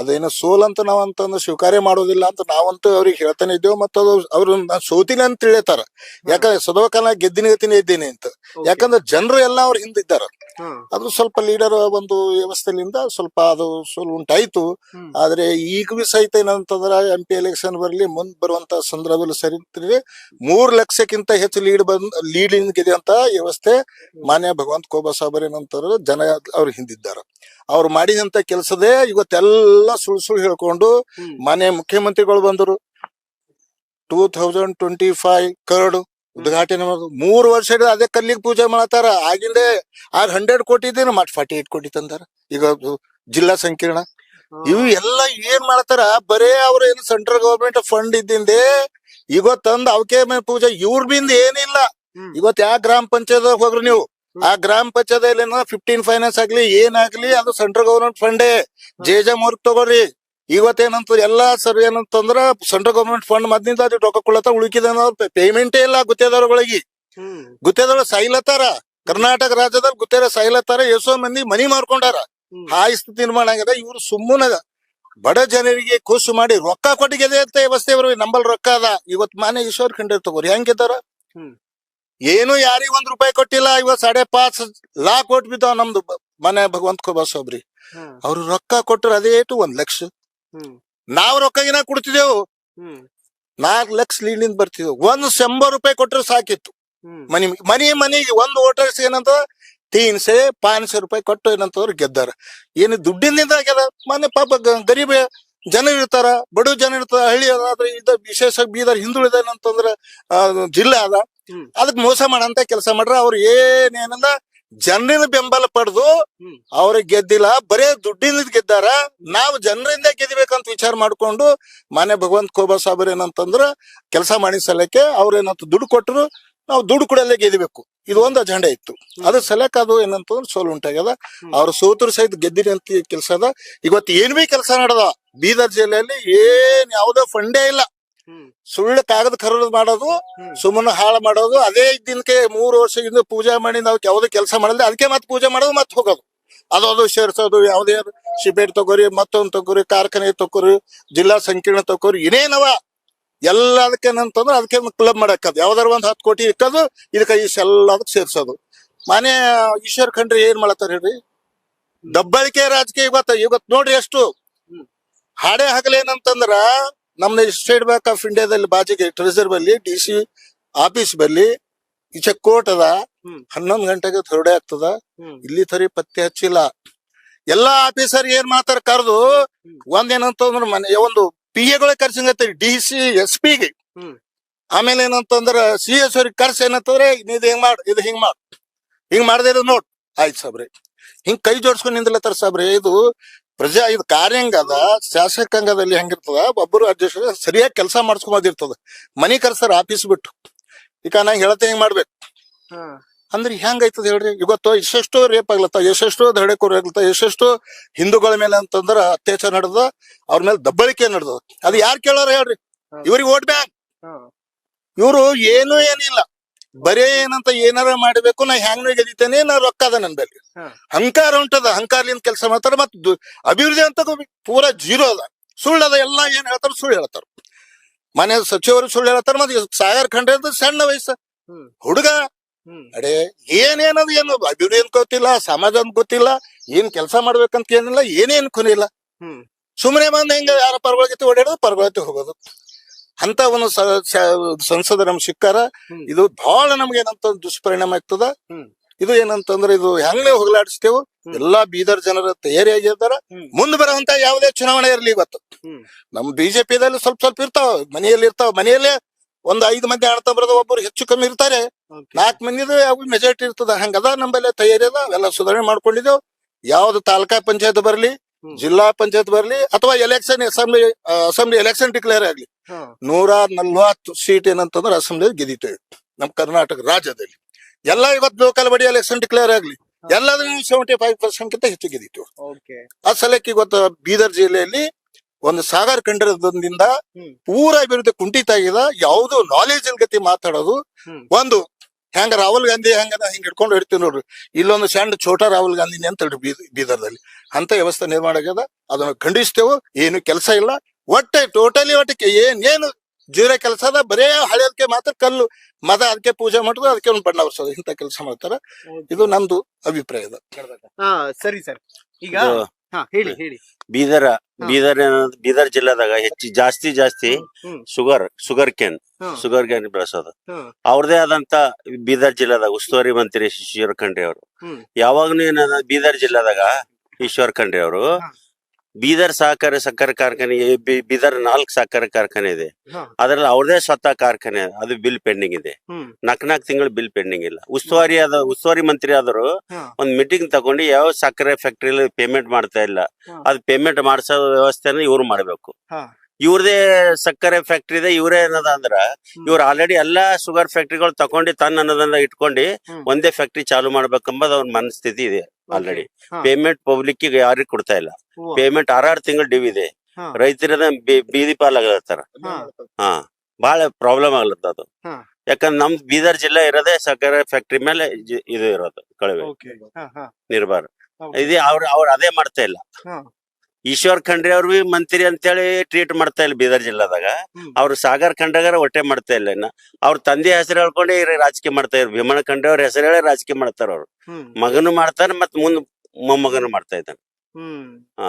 ಅದೇನೋ ಸೋಲಂತ ನಾವಂತಂದ್ರೆ ಸ್ವೀಕಾರ ಮಾಡೋದಿಲ್ಲ ಅಂತ ನಾವಂತೂ ಅವ್ರಿಗೆ ಹೇಳ್ತಾನೆ ಇದ್ದೇವೆ ಮತ್ತು ಅದು ಅವ್ರು ನಾನು ಸೋತಿನಿ ಅಂತ ತಿಳಿತಾರ ಯಾಕಂದ್ರೆ ಸದವಕಾಲ ಗೆದ್ದಿನ ಗತಿನೇ ಇದ್ದೀನಿ ಅಂತ. ಯಾಕಂದ್ರೆ ಜನರು ಎಲ್ಲ ಅವ್ರ ಹಿಂದಿದ್ದಾರ ಅದು ಸ್ವಲ್ಪ ಲೀಡರ್ ಒಂದು ವ್ಯವಸ್ಥೆಯಿಂದ ಸ್ವಲ್ಪ ಅದು ಸ್ವಲ್ಪ ಉಂಟಾಯ್ತು. ಆದ್ರೆ ಈಗ ಸಹಿತ ಏನಂತಂದ್ರ ಎಂ ಪಿ ಎಲೆಕ್ಷನ್ ಬರಲಿ ಮುಂದ್ ಬರುವಂತ ಸಂದರ್ಭದಲ್ಲಿ ಸರಿ ಮೂರ್ ಲಕ್ಷಕ್ಕಿಂತ ಹೆಚ್ಚು ಲೀಡ್ ಬಂದ್ ಲೀಡ್ ಇದೆ ಅಂತ ವ್ಯವಸ್ಥೆ ಮಾನ್ಯ ಭಗವಂತ ಕೋಬಾ ಸಾಬರ್ ಏನಂತಾರ ಜನ ಅವ್ರು ಹಿಂದಿದ್ದಾರೆ ಅವ್ರು ಮಾಡಿದಂತ ಕೆಲಸದೇ ಇವತ್ತೆಲ್ಲ ಸುಳ್ ಸುಳ್ ಹೇಳ್ಕೊಂಡು. ಮಾನ್ಯ ಮುಖ್ಯಮಂತ್ರಿಗಳು ಬಂದರು ಟೂ ಥೌಸಂಡ್ ಟ್ವೆಂಟಿ ಫೈವ್ ಕರಡು ಉದ್ಘಾಟನೆ ಮಾಡೋದು ಮೂರು ವರ್ಷ ಹಿಡಿದು ಅದೇ ಕಲ್ಲಿಗೆ ಪೂಜೆ ಮಾಡತಾರ. ಆಗಿಂದೆ ಆರ್ ಹಂಡ್ರೆಡ್ ಕೋಟಿ ಇದೇನು ಮತ್ ಫಾರ್ಟಿ ಏಟ್ ಕೋಟಿ ತಂದಾರ. ಈಗ ಜಿಲ್ಲಾ ಸಂಕೀರ್ಣ. ಇವು ಎಲ್ಲ ಏನ್ ಮಾಡ್ತಾರ? ಬರೇ ಅವ್ರ ಏನು ಸೆಂಟ್ರಲ್ ಗವರ್ಮೆಂಟ್ ಫಂಡ್ ಇದ್ದಿಂದೆ ಇವತ್ ತಂದ್ ಅವಕೆ ಮೇಲೆ ಪೂಜೆ. ಇವ್ರ ಬಿಂದ ಏನಿಲ್ಲ. ಇವತ್ ಯಾವ ಗ್ರಾಮ ಪಂಚಾಯತ್ ಹೋಗ್ರಿ ನೀವು? ಆ ಗ್ರಾಮ ಪಂಚಾಯತ್ ಫಿಫ್ಟೀನ್ ಫೈನಾನ್ಸ್ ಆಗ್ಲಿ ಏನಾಗ್ಲಿ ಅದು ಸೆಂಟ್ರಲ್ ಗವರ್ಮೆಂಟ್ ಫಂಡೇ ಜೆ ಜೆ ತಗೋರಿ. ಇವತ್ತೇನಂತ ಎಲ್ಲಾ ಸರ್ ಏನಂತಂದ್ರ ಸೆಂಟ್ರಲ್ ಗವರ್ಮೆಂಟ್ ಫಂಡ್ ಮದ್ನಿಂದ ಅದು ರೊಕ್ಕ ಕೊಡ್ಲತ್ತ ಉಳಿಕಿದ ಪೇಮೆಂಟೇ ಇಲ್ಲ ಗುತ್ತೇದಾರಗಳಿಗೆ ಗುತ್ತೇದಾರ ಸಾಯ್ಲತ್ತಾರ. ಕರ್ನಾಟಕ ರಾಜ್ಯದಲ್ಲಿ ಗುತ್ತೇರ ಸೈಲತ್ತಾರ ಎಷ್ಟೋ ಮಂದಿ ಮನಿ ಮಾರ್ಕೊಂಡಾರ. ಹಾಯ್ ಸ್ಥಿತಿ ನಿರ್ಮಾಣ ಆಗ್ಯದ ಇವ್ರು ಸುಮ್ಮನ ಬಡ ಜನರಿಗೆ ಖುಷಿ ಮಾಡಿ ರೊಕ್ಕ ಕೊಟ್ಟಿಗೆ ಅಂತ ವ್ಯವಸ್ಥೆ ಇವ್ರು ನಂಬಲ್ ರೊಕ್ಕ ಅದ. ಇವತ್ ಮಾನ್ಯ ಈಶ್ವರ್ ಕಂಡಿರ್ತಗೋರಿ ತಗೋರಿ ಹೆಂಗಿದ್ದಾರ. ಏನು ಯಾರಿಗ ಒಂದ್ ರೂಪಾಯಿ ಕೊಟ್ಟಿಲ್ಲ ಇವತ್ ಸಾಡೆ ಪಾಂಚ್ ಲಾಕ್ ಕೊಟ್ ಬಿದ್ದಾವ ನಮ್ದು ಮನೆ ಭಗವಂತ ಖೋಬಾಸ್ ಒಬ್ರಿ. ಅವ್ರು ರೊಕ್ಕ ಕೊಟ್ಟರು ಅದೇಟು ಒಂದ್ ಲಕ್ಷ. ನಾವ್ ರೊಕ್ಕ ಗಿನ ಕೊಡ್ತಿದ್ದೇವು ನಾಲ್ಕ್ ಲಕ್ಷ ಲೀಡಿಂದ ಬರ್ತಿದ್ವು ಒಂದ್ ಶಂಬರ್ ರೂಪಾಯಿ ಕೊಟ್ರೆ ಸಾಕಿತ್ತು. ಮನಿ ಮನಿ ಮನಿ ಮನಿಗೆ ಒಂದು ವೋಟರ್ಸ್ ಏನಂತ? ತೀನ್ಸೆ ಪಾನ್ಸೆ ರೂಪಾಯಿ ಕೊಟ್ಟು ಏನಂತವ್ರು ಗೆದ್ದಾರ. ಏನು ದುಡ್ಡಿನಿಂದ ಆಗ್ಯದ ಮನೆ ಪಾಪ ಗರಿಬ ಜನ ಇರ್ತಾರ ಬಡ ಜನ ಇರ್ತಾರ ಹಳ್ಳಿ ಅದಾದ್ರೆ ಇದ್ದ ಇದ ವಿಶೇಷ ಬೀದರ್ ಹಿಂದುಳಿದ ಏನಂತಂದ್ರ ಜಿಲ್ಲೆ ಅದ. ಅದಕ್ ಮೋಸ ಮಾಡಂತ ಕೆಲಸ ಮಾಡ್ರ. ಅವ್ರು ಏನೇನಲ್ಲ ಜನರಿನ ಬೆಂಬಲ ಪಡೆದು. ಅವ್ರಿಗೆ ಗೆದ್ದಿಲ್ಲ ಬರೇ ದುಡ್ಡಿನ ಗೆದ್ದಾರ. ನಾವು ಜನರಿಂದ ಗೆದಿಬೇಕಂತ ವಿಚಾರ ಮಾಡ್ಕೊಂಡು ಮಾನ್ಯ ಭಗವಂತ ಕೋಬಾ ಸಾಬರ್ ಏನಂತಂದ್ರ ಕೆಲಸ ಮಾಡಿ ಸಲಕ್ಕೆ ಅವ್ರ ಏನಂತ ದುಡ್ಡು ಕೊಟ್ಟರು ನಾವು ದುಡ್ಡು ಕೊಡಲ್ಲೇ ಗೆದಿಬೇಕು. ಇದು ಒಂದು ಅಜೆಂಡಾ ಇತ್ತು. ಅದ್ರ ಸಲಕ್ ಅದು ಏನಂತಂದ್ರೆ ಸೋಲು ಉಂಟಾಗ್ಯದ. ಅವ್ರ ಸೋತರು ಸಹಿತ ಗೆದ್ದಿರಿ ಅಂತ ಕೆಲಸ ಅದ. ಇವತ್ತು ಏನ್ ಬಿ ಕೆಲಸ ನಡೆದ ಬೀದರ್ ಜಿಲ್ಲೆಯಲ್ಲಿ ಏನ್ ಯಾವ್ದೋ ಫಂಡೇ ಇಲ್ಲ. ಸುಳ್ಳು ಕಾಗದ ಖರೀದಿ ಮಾಡೋದು. ಸುಮ್ಮನೆ ಹಾಳು ಮಾಡೋದು ಅದೇ ದಿನಕ್ಕೆ ಮೂರು ವರ್ಷದಿಂದ ಪೂಜೆ ಮಾಡಿ ನಾವು ಯಾವ್ದು ಕೆಲಸ ಮಾಡಲ್ಲ ಅದಕ್ಕೆ ಮತ್ತೆ ಪೂಜೆ ಮಾಡೋದು ಮತ್ತೆ ಹೋಗೋದು. ಅದು ಅದು ಸೇರ್ಸೋದು ಯಾವುದೇ ಶಿಬೇಟ್ ತಗೋರಿ ಮತ್ತೊಂದು ತಗೋರಿ ಕಾರ್ಖಾನೆ ತಗೋರಿ ಜಿಲ್ಲಾ ಸಂಕೀರ್ಣ ತಗೋರಿ ಏನೇನವ ಎಲ್ಲ ಅದಕ್ಕೆ ಏನಂತಂದ್ರೆ ಅದಕ್ಕೆ ಕ್ಲಬ್ ಮಾಡಕ್ಕದು ಯಾವ್ದಾರ ಒಂದ್ ಹತ್ತು ಕೋಟಿ ಇಕ್ಕದು ಇದಕ್ಕೆ ಇಷ್ಟೆಲ್ಲ ಅದಕ್ಕೆ ಸೇರ್ಸೋದು. ಮಾನ್ಯ ಈಶ್ವರ್ ಖಂಡ್ರಿ ಏನ್ ಮಾಡತ್ತಾರ ಹೇಳ್ರಿ? ದಬ್ಬಳಿಕೆ ರಾಜಕೀಯ ಇವತ್ತ ಇವತ್ ನೋಡ್ರಿ ಎಷ್ಟು ಹಾಡೇ ಹಗಲೇನಂತಂದ್ರ ನಮ್ದು ಸ್ಟೇಟ್ ಬ್ಯಾಂಕ್ ಆಫ್ ಇಂಡಿಯಾದಲ್ಲಿ ಬಾಜಿಗೆ ಟ್ರೆಸರ್ ಬಲ್ಲಿ ಡಿ ಸಿ ಆಫೀಸ್ ಬಲ್ಲಿ ಈಚೆ ಕೋರ್ಟ್ ಅದ. ಹನ್ನೊಂದ್ ಗಂಟೆಗೆ ಥರ್ಡೆ ಆಗ್ತದ. ಇಲ್ಲಿ ತರಿ ಪತ್ತೆ ಹಚ್ಚಿಲ್ಲ. ಎಲ್ಲಾ ಆಫೀಸರ್ ಏನ್ ಮಾಡ್ತಾರ ಕರೆದು ಒಂದೇನಂತಂದ್ರ ಮನೆ ಒಂದು ಪಿ ಎಗಳೇ ಕರ್ಸಂಗತ್ತೆ ಡಿ ಸಿ ಎಸ್ ಪಿಗೆ ಗೆ. ಆಮೇಲೆ ಏನಂತಂದ್ರ ಸಿ ಎಸ್ ಅವ್ರಿಗೆ ಕರ್ಸ್ ಏನಂತಂದ್ರೆ ಇದು ಹಿಂಗ್ ಮಾಡ್ ಇದು ಹಿಂಗ್ ಮಾಡ್ ಹಿಂಗ್ ಮಾಡ್ದೆ ನೋಡ್. ಆಯ್ತು ಸಾಬ್ರಿ. ಹಿಂಗ್ ಕೈ ಜೋಡ್ಸ್ಕೊಂಡ್ ನಿಂದ್ಲತ್ತಾರ ಸಾಬ್ರಿ ಇದು ಪ್ರಜಾ ಇದು ಕಾರ್ಯಾಂಗದ ಶಾಸಕಾಂಗದಲ್ಲಿ ಹೆಂಗಿರ್ತದ? ಒಬ್ಬರು ಅಧ್ಯಕ್ಷರ ಸರಿಯಾಗಿ ಕೆಲಸ ಮಾಡಿಸ್ಕೊಂಬದಿರ್ತದ. ಮನಿ ಕರ್ಸರ್ ಆಫೀಸ್ ಬಿಟ್ಟು. ಈಗ ನಾ ಹೇಳತ್ತೆ ಹಿಂಗ್ ಮಾಡ್ಬೇಕು? ಅಂದ್ರೆ ಹೆಂಗೈತದ ಹೇಳ್ರಿ? ಇವತ್ತು ಎಷ್ಟೆಷ್ಟು ರೇಪ್ ಆಗ್ಲತ್ತ ಎಷ್ಟೆಷ್ಟೋ ದಹಡೆಕೋರ್ ಆಗ್ಲತ್ತ ಎಷ್ಟೆಷ್ಟು ಹಿಂದೂಗಳ ಮೇಲೆ ಅಂತಂದ್ರ ಅತ್ಯಾಚಾರ ನಡೆದ ಅವ್ರ ಮೇಲೆ ದಬ್ಬಳಿಕೆ ನಡೆದ ಅದು ಯಾರು ಕೇಳೋರು ಹೇಳ್ರಿ? ಇವ್ರಿಗೆ ಓಟ್ ಬ್ಯಾಂಕ್. ಇವರು ಏನೂ ಏನಿಲ್ಲ. ಬರೇ ಏನಂತ ಏನಾರ ಮಾಡಬೇಕು ನಾ ಹ್ಯಾಂಗ್ ಗೆದಿತೇನೆ ನಾ ರೊಕ್ಕ ಅದ ನನ್ ಬೆಲೆ ಉಂಟದ ಅಹಂಕಾರಲಿಂದ ಕೆಲಸ ಮಾಡ್ತಾರ ಮತ್ ಅಭಿವೃದ್ಧಿ ಅಂತ ಪೂರಾ ಜೀರೋ ಅದ. ಸುಳ್ಳು ಅದ ಎಲ್ಲ ಏನ್ ಹೇಳ್ತಾರ ಸುಳ್ಳು ಹೇಳ್ತಾರ. ಮನೆ ಸಚಿವರು ಸುಳ್ಳು ಹೇಳ್ತಾರ ಮತ್ತೆ ಸಾಗರ್ ಖಂಡ್ರೆ ಅಂತ ಸಣ್ಣ ವಯಸ್ಸ. ಹುಡುಗ? ಅಡೇ ಏನೇನದು ಏನು ಅಭಿವೃದ್ಧಿ ಅಂತ ಗೊತ್ತಿಲ್ಲ ಸಮಾಜ ಅಂತ ಗೊತ್ತಿಲ್ಲ ಏನ್ ಕೆಲಸ ಮಾಡ್ಬೇಕಂತ ಏನಿಲ್ಲ ಏನೇನ್ ಕುನಿಲ್ಲ ಸುಮ್ನೆ ಸುಮ್ಮನೆ ಬಂದ್ ಹೆಂಗ ಯಾರ ಪರ್ವಾಗಿತ್ತು ಓಡಾಡೋದು ಪರ್ವಾಗಿತ್ತು ಹೋಗೋದು. ಅಂತ ಒಂದು ಸಂಸದ ನಮ್ಗೆ ಸಿಕ್ಕಾರ ಇದು ಬಹಳ ನಮ್ಗೆ ಏನಂತ ದುಷ್ಪರಿಣಾಮ ಆಗ್ತದ. ಇದು ಏನಂತಂದ್ರೆ ಇದು ಹೆಂಗ್ ಹೋಗ್ಲಾಡಿಸ್ತೇವೆ. ಎಲ್ಲಾ ಬೀದರ್ ಜನರ ತಯಾರಿ ಆಗಿರ್ತಾರ ಮುಂದೆ ಬರುವಂತ ಯಾವುದೇ ಚುನಾವಣೆ ಇರ್ಲಿ ಇವತ್ತು. ನಮ್ ಬಿಜೆಪಿ ದಲ್ಲಿ ಸ್ವಲ್ಪ ಸ್ವಲ್ಪ ಇರ್ತಾವ ಮನೆಯಲ್ಲಿ ಇರ್ತಾವ. ಮನೆಯಲ್ಲೇ ಒಂದ್ ಐದು ಮಂದಿ ಆಡ್ತಾ ಬರೋದು ಒಬ್ಬರು ಹೆಚ್ಚು ಕಮ್ಮಿ ಇರ್ತಾರೆ. ನಾಲ್ಕು ಮಂದಿದು ಯಾವ ಮೆಜಾರಿಟಿ ಇರ್ತದ. ಹಂಗದ ನಮ್ಮಲ್ಲೇ ತಯಾರಿ ಅದ ಅವೆಲ್ಲ ಸುಧಾರಣೆ ಮಾಡ್ಕೊಂಡಿದ್ದೇವ್. ಯಾವ್ದು ತಾಲೂಕಾ ಪಂಚಾಯತ್ ಬರ್ಲಿ. ಜಿಲ್ಲಾ ಪಂಚಾಯತ್ ಬರಲಿ ಅಥವಾ election assembly assembly election declare ಆಗ್ಲಿ. ನೂರ ನಲ್ವತ್ತು ಸೀಟ್ ಏನಂತಂದ್ರೆ ಅಸೆಂಬ್ಲಿ ಗೆದಿತೇವೆ ನಮ್ ಕರ್ನಾಟಕ ರಾಜ್ಯದಲ್ಲಿ. ಎಲ್ಲ ಇವತ್ತು ಲೋಕಲ್ ಬಡಿ ಎಲೆಕ್ಷನ್ ಡಿಕ್ಲೇರ್ ಆಗ್ಲಿ. ಎಲ್ಲದನ್ನು ಸೆವೆಂಟಿ ಫೈವ್ ಪರ್ಸೆಂಟ್ ಕಿಂತ ಹೆಚ್ಚು ಗೆದಿತು ಆ ಸಲಕ್ಕೆ ಇವತ್ತು ಬೀದರ್ ಜಿಲ್ಲೆಯಲ್ಲಿ ಒಂದು ಸಾಗರ್ ಖಂಡದಿಂದ. ಪೂರ ಅಭಿವೃದ್ಧಿ ಕುಂಠಿತ ಆಗಿದೆ ಯಾವುದು ನಾಲೆಜ್ ಗತಿ ಮಾತಾಡೋದು ಒಂದು ಹೆಂಗ ರಾಹುಲ್ ಗಾಂಧಿ ಹೆಂಗದ ಹಿಂಗ್ ಹಿಡ್ಕೊಂಡು ಹಿಡ್ತೀವಿ ನೋಡ್ರಿ. ಇಲ್ಲೊಂದು ಸಣ್ಣ ಛೋಟ ರಾಹುಲ್ ಗಾಂಧಿ ಅಂತ ಹೇಳ್ರಿ ಬೀದ- ಬೀದರ್ದಲ್ಲಿ. ಅಂತ ವ್ಯವಸ್ಥೆ ನಿರ್ಮಾಣ ಆಗ್ಯದ. ಅದನ್ನು ಖಂಡಿಸ್ತೇವೆ. ಏನು ಕೆಲಸ ಇಲ್ಲ. ಒಟ್ಟೆ ಟೋಟಲಿ ಒಟ್ಟಿಗೆ ಏನ್ ಏನು ಜೀರೋ ಕೆಲಸ ಅದ. ಬರೇ ಹಳೆಯದಕ್ಕೆ ಮಾತ್ರ ಕಲ್ಲು. ಮದ ಅದಕ್ಕೆ ಪೂಜೆ ಮಾಡೋದು ಅದಕ್ಕೆ ಒಂದು ಬಣ್ಣ ಬರ್ಸೋದು ಇಂತ ಕೆಲಸ ಮಾಡ್ತಾರ. ಇದು ನಂದು ಅಭಿಪ್ರಾಯ ಸರಿ ಸರ್. ಈಗ ಹಾ ಹೇಳಿ ಹೇಳಿ. ಬೀದರ ಬೀದರ್ ಬೀದರ್ ಜಿಲ್ಲಾದಾಗ ಹೆಚ್ಚು ಜಾಸ್ತಿ ಜಾಸ್ತಿ ಶುಗರ್ ಶುಗರ್ ಹ್ಮ್. ಶುಗರ್ ಕ್ಯಾನ್ ಬೆಳೆಸೋದು. ಅವ್ರದೇ ಆದಂತ ಬೀದರ್ ಜಿಲ್ಲಾದಾಗ ಉಸ್ತುವಾರಿ ಮಂತ್ರಿ ಈಶ್ವರ್ ಖಂಡ್ರೆ ಅವರು ಯಾವಾಗ್ನು ಏನದ ಬೀದರ್ ಜಿಲ್ಲಾದಾಗ ಈಶ್ವರ ಖಂಡ್ರೆ ಅವರು. ಬೀದರ್ ಸಹಕಾರಿ ಸಕ್ಕರೆ ಕಾರ್ಖಾನೆ ಬೀದರ್ ನಾಲ್ಕು ಸಕ್ಕರೆ ಕಾರ್ಖಾನೆ ಇದೆ. ಅದ್ರಲ್ಲಿ ಅವ್ರದೇ ಸ್ವತಃ ಕಾರ್ಖಾನೆ ಅದು ಬಿಲ್ ಪೆಂಡಿಂಗ್ ಇದೆ ನಾಕ್ ನಾಲ್ಕು ನಾಲ್ಕು ತಿಂಗಳು ಬಿಲ್ ಪೆಂಡಿಂಗ್ ಇಲ್ಲ ಉಸ್ತುವಾರಿ ಆದ ಉಸ್ತುವಾರಿ ಮಂತ್ರಿ ಆದರು. ಒಂದ್ ಮೀಟಿಂಗ್ ತಗೊಂಡು ಯಾವ ಸಕ್ಕರೆ ಫ್ಯಾಕ್ಟ್ರಿಲಿ ಪೇಮೆಂಟ್ ಮಾಡ್ತಾ ಇಲ್ಲ. ಅದ್ ಪೇಮೆಂಟ್ ಮಾಡಿಸೋ ವ್ಯವಸ್ಥೆನ ಇವ್ರು ಮಾಡ್ಬೇಕು. ಇವ್ರದೇ ಸಕ್ಕರೆ ಫ್ಯಾಕ್ಟ್ರಿ ಇದೆ ಇವರೇ ಏನದ ಅಂದ್ರ. ಇವ್ರು ಆಲ್ರೆಡಿ ಎಲ್ಲಾ ಶುಗರ್ ಫ್ಯಾಕ್ಟ್ರಿಗಳು ತಕೊಂಡಿ ತನ್ನ ಅನ್ನೋದನ್ನ ಇಟ್ಕೊಂಡು. ಒಂದೇ ಫ್ಯಾಕ್ಟ್ರಿ ಚಾಲು ಮಾಡ್ಬೇಕೆಂಬುದು ಅವ್ರ ಮನಸ್ಥಿತಿ ಇದೆ ಆಲ್ರೆಡಿ ಪೇಮೆಂಟ್ ಪಬ್ಲಿಕ್ ಯಾರಿಗೂ ಕೊಡ್ತಾ ಇಲ್ಲ. ಪೇಮೆಂಟ್ ಆರಾರು ತಿಂಗಳು ಡಿವಿ ಇದೆ. ರೈತರ ರೈತರದ ಬೀದಿ ಪಾಲಾಗತ್ತಾರ ಹಾ. ಹಾ. ಬಹಳ ಪ್ರಾಬ್ಲಮ್ ಆಗ್ಲತ್ತ ಅದು. ಯಾಕಂದ್ರೆ ನಮ್ ಬೀದರ್ ಜಿಲ್ಲೆ ಇರೋದೇ ಸಕ್ಕರೆ ಫ್ಯಾಕ್ಟ್ರಿ ಮೇಲೆ ಇದು ಇರೋದು ಕಳವೆ ನಿರ್ಬಾರ್ ಇದೇ ಹಾ. ನಿರ್ಭರ. ಇದೆ ಅವ್ರ ಅವ್ರ ಅದೇ ಮಾಡ್ತಾ ಇಲ್ಲ. ಈಶ್ವರ್ ಖಂಡ್ರೆ ಅವ್ರು ಬಿ ಮಂತ್ರಿ ಅಂತೇಳಿ ಟ್ರೀಟ್ ಮಾಡ್ತಾ ಇಲ್ಲ ಬೀದರ್ ಜಿಲ್ಲಾದಾಗ. ಅವ್ರ ಅವ್ರು ಸಾಗರ್ ಖಂಡಗಾರ ಹೊಟ್ಟೆ ಮಾಡ್ತಾ ಇಲ್ಲ ಇನ್ನ. ಅವ್ರ ತಂದೆ ಹೆಸರು ಹೇಳ್ಕೊಂಡು ರಾಜಕೀಯ ಮಾಡ್ತಾ ಇದ್ರು. ಭೀಮಣ್ಣ ಖಂಡ್ರೆ ಅವ್ರ ಹೆಸರು ಹೇಳಿ ರಾಜಕೀಯ ಮಾಡ್ತಾರ ಅವ್ರು. ಮಗನು ಮಾಡ್ತಾನೆ ಮತ್ ಮುಂದ್ ಮೊಮ್ಮಗನು ಮಾಡ್ತಾ ಇದ್ದಾನೆ. ಹ.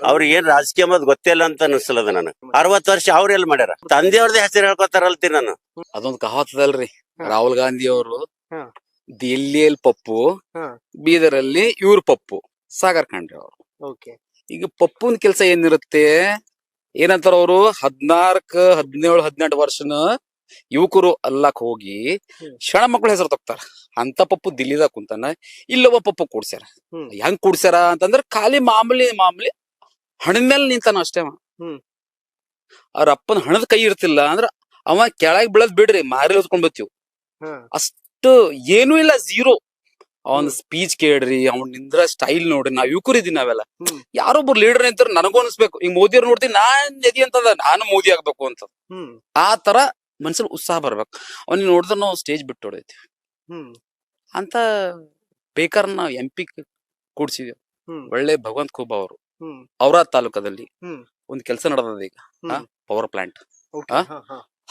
ಅವ್ರಿಗೆ ಏನ್ ರಾಜಕೀಯ ಅನ್ನೋದು ಗೊತ್ತೇ ಇಲ್ಲ ಅಂತ ಅನ್ಸಲದ ನನಗೆ. ಅರವತ್ ವರ್ಷ ಅವ್ರ ಎಲ್ಲಿ ಮಾಡ್ಯಾರ? ತಂದೆಯವ್ರದೇ ಹೆಸರು ಹೇಳ್ಕೊತಾರಲ್ತಿ ನಾನು. ಅದೊಂದು ಕಹಾತದಲ್ರಿ. ರಾಹುಲ್ ಗಾಂಧಿ ಅವರು. ದಿಲ್ಲಿಯಲ್ಲಿ ಪಪ್ಪು. ಬೀದರಲ್ಲಿ ಇವ್ರ ಪಪ್ಪು ಸಾಗರ್ ಖಂಡ್ರೆ ಅವರು. ಓಕೆ. ಈಗ ಪಪ್ಪುನ್ ಕೆಲಸ ಏನಿರುತ್ತೆ? ಏನಂತಾರ ಅವರು? ಹದ್ನಾಲ್ಕ ಹದಿನೇಳು ಹದಿನೆಂಟು ವರ್ಷನ ಯುವಕರು ಅಲ್ಲಕ್ ಹೋಗಿ. ಶಣ ಮಕ್ಳ ಹೆಸರು ತಗ್ತಾರ ಅಂತ ಪಪ್ಪು ದಿಲ್ಲಿದಾಗ ಕುಂತಾನ ಇಲ್ಲೊಬ್ಬ ಪಪ್ಪು ಕೂಡ್ಸ್ಯಾರ. ಹೆಂಗ್ ಕೂಡ್ಸ್ಯಾರ ಅಂತಂದ್ರ ಖಾಲಿ ಮಾಮೂಲಿ ಮಾಮೂಲಿ ಹಣದ ಮೇಲೆ ನಿಂತಾನ ಅಷ್ಟೇ. ಅವ್ರ ಅಪ್ಪನ ಹಣದ ಕೈ ಇರ್ತಿಲ್ಲ ಅಂದ್ರ ಅವ ಕೆಳಗ್ ಬೀಳದ್ ಬಿಡ್ರಿ ಮಾರಿ ಹೊತ್ಕೊಂಡ್ ಬತ್ತೀವ್. ಅಷ್ಟು ಏನೂ ಇಲ್ಲ ಝೀರೋ. ಅವನ್ ಸ್ಪೀಚ್ ಕೇಳ್ರಿ ಅವ್ನ್ ನಿಂದ್ರ ಸ್ಟೈಲ್ ನೋಡ್ರಿ ನಾವ್ ಯುವಕರು ಇದೀವಿ ನಾವೆಲ್ಲ. ಯಾರೊಬ್ರು ಲೀಡರ್ ನಿಂತಾರ ನನಗೂ ಅನ್ಸ್ಬೇಕು ಈಗ ಮೋದಿ ಅವ್ರು ನೋಡ್ತೀನಿ ನಾನ್ ಎದಿ ಅಂತದ ನಾನು ಮೋದಿ ಆಗ್ಬೇಕು ಅಂತ. ಆ ತರ ಮನ್ಸಲ್ಲಿ ಉತ್ಸಾಹ ಬರ್ಬೇಕು. ಅವ್ನಿಗೆ ನೋಡಿದ್ರೆ ನಾವು ಸ್ಟೇಜ್ ಬಿಟ್ಟು ಹೊಡೈತಿ ಅಂತ ಬೇಕಾರ ನಾವ್ ಎಂ ಪಿ ಕೂಡ್ಸಿದ್ವಿ. ಒಳ್ಳೆ ಭಗವಂತ ಖೂಬಾ ಅವರು. ಅವರ ತಾಲೂಕದಲ್ಲಿ. ಒಂದ್ ಕೆಲಸ ನಡೆದದ ಈಗ. ಪವರ್ ಪ್ಲಾಂಟ್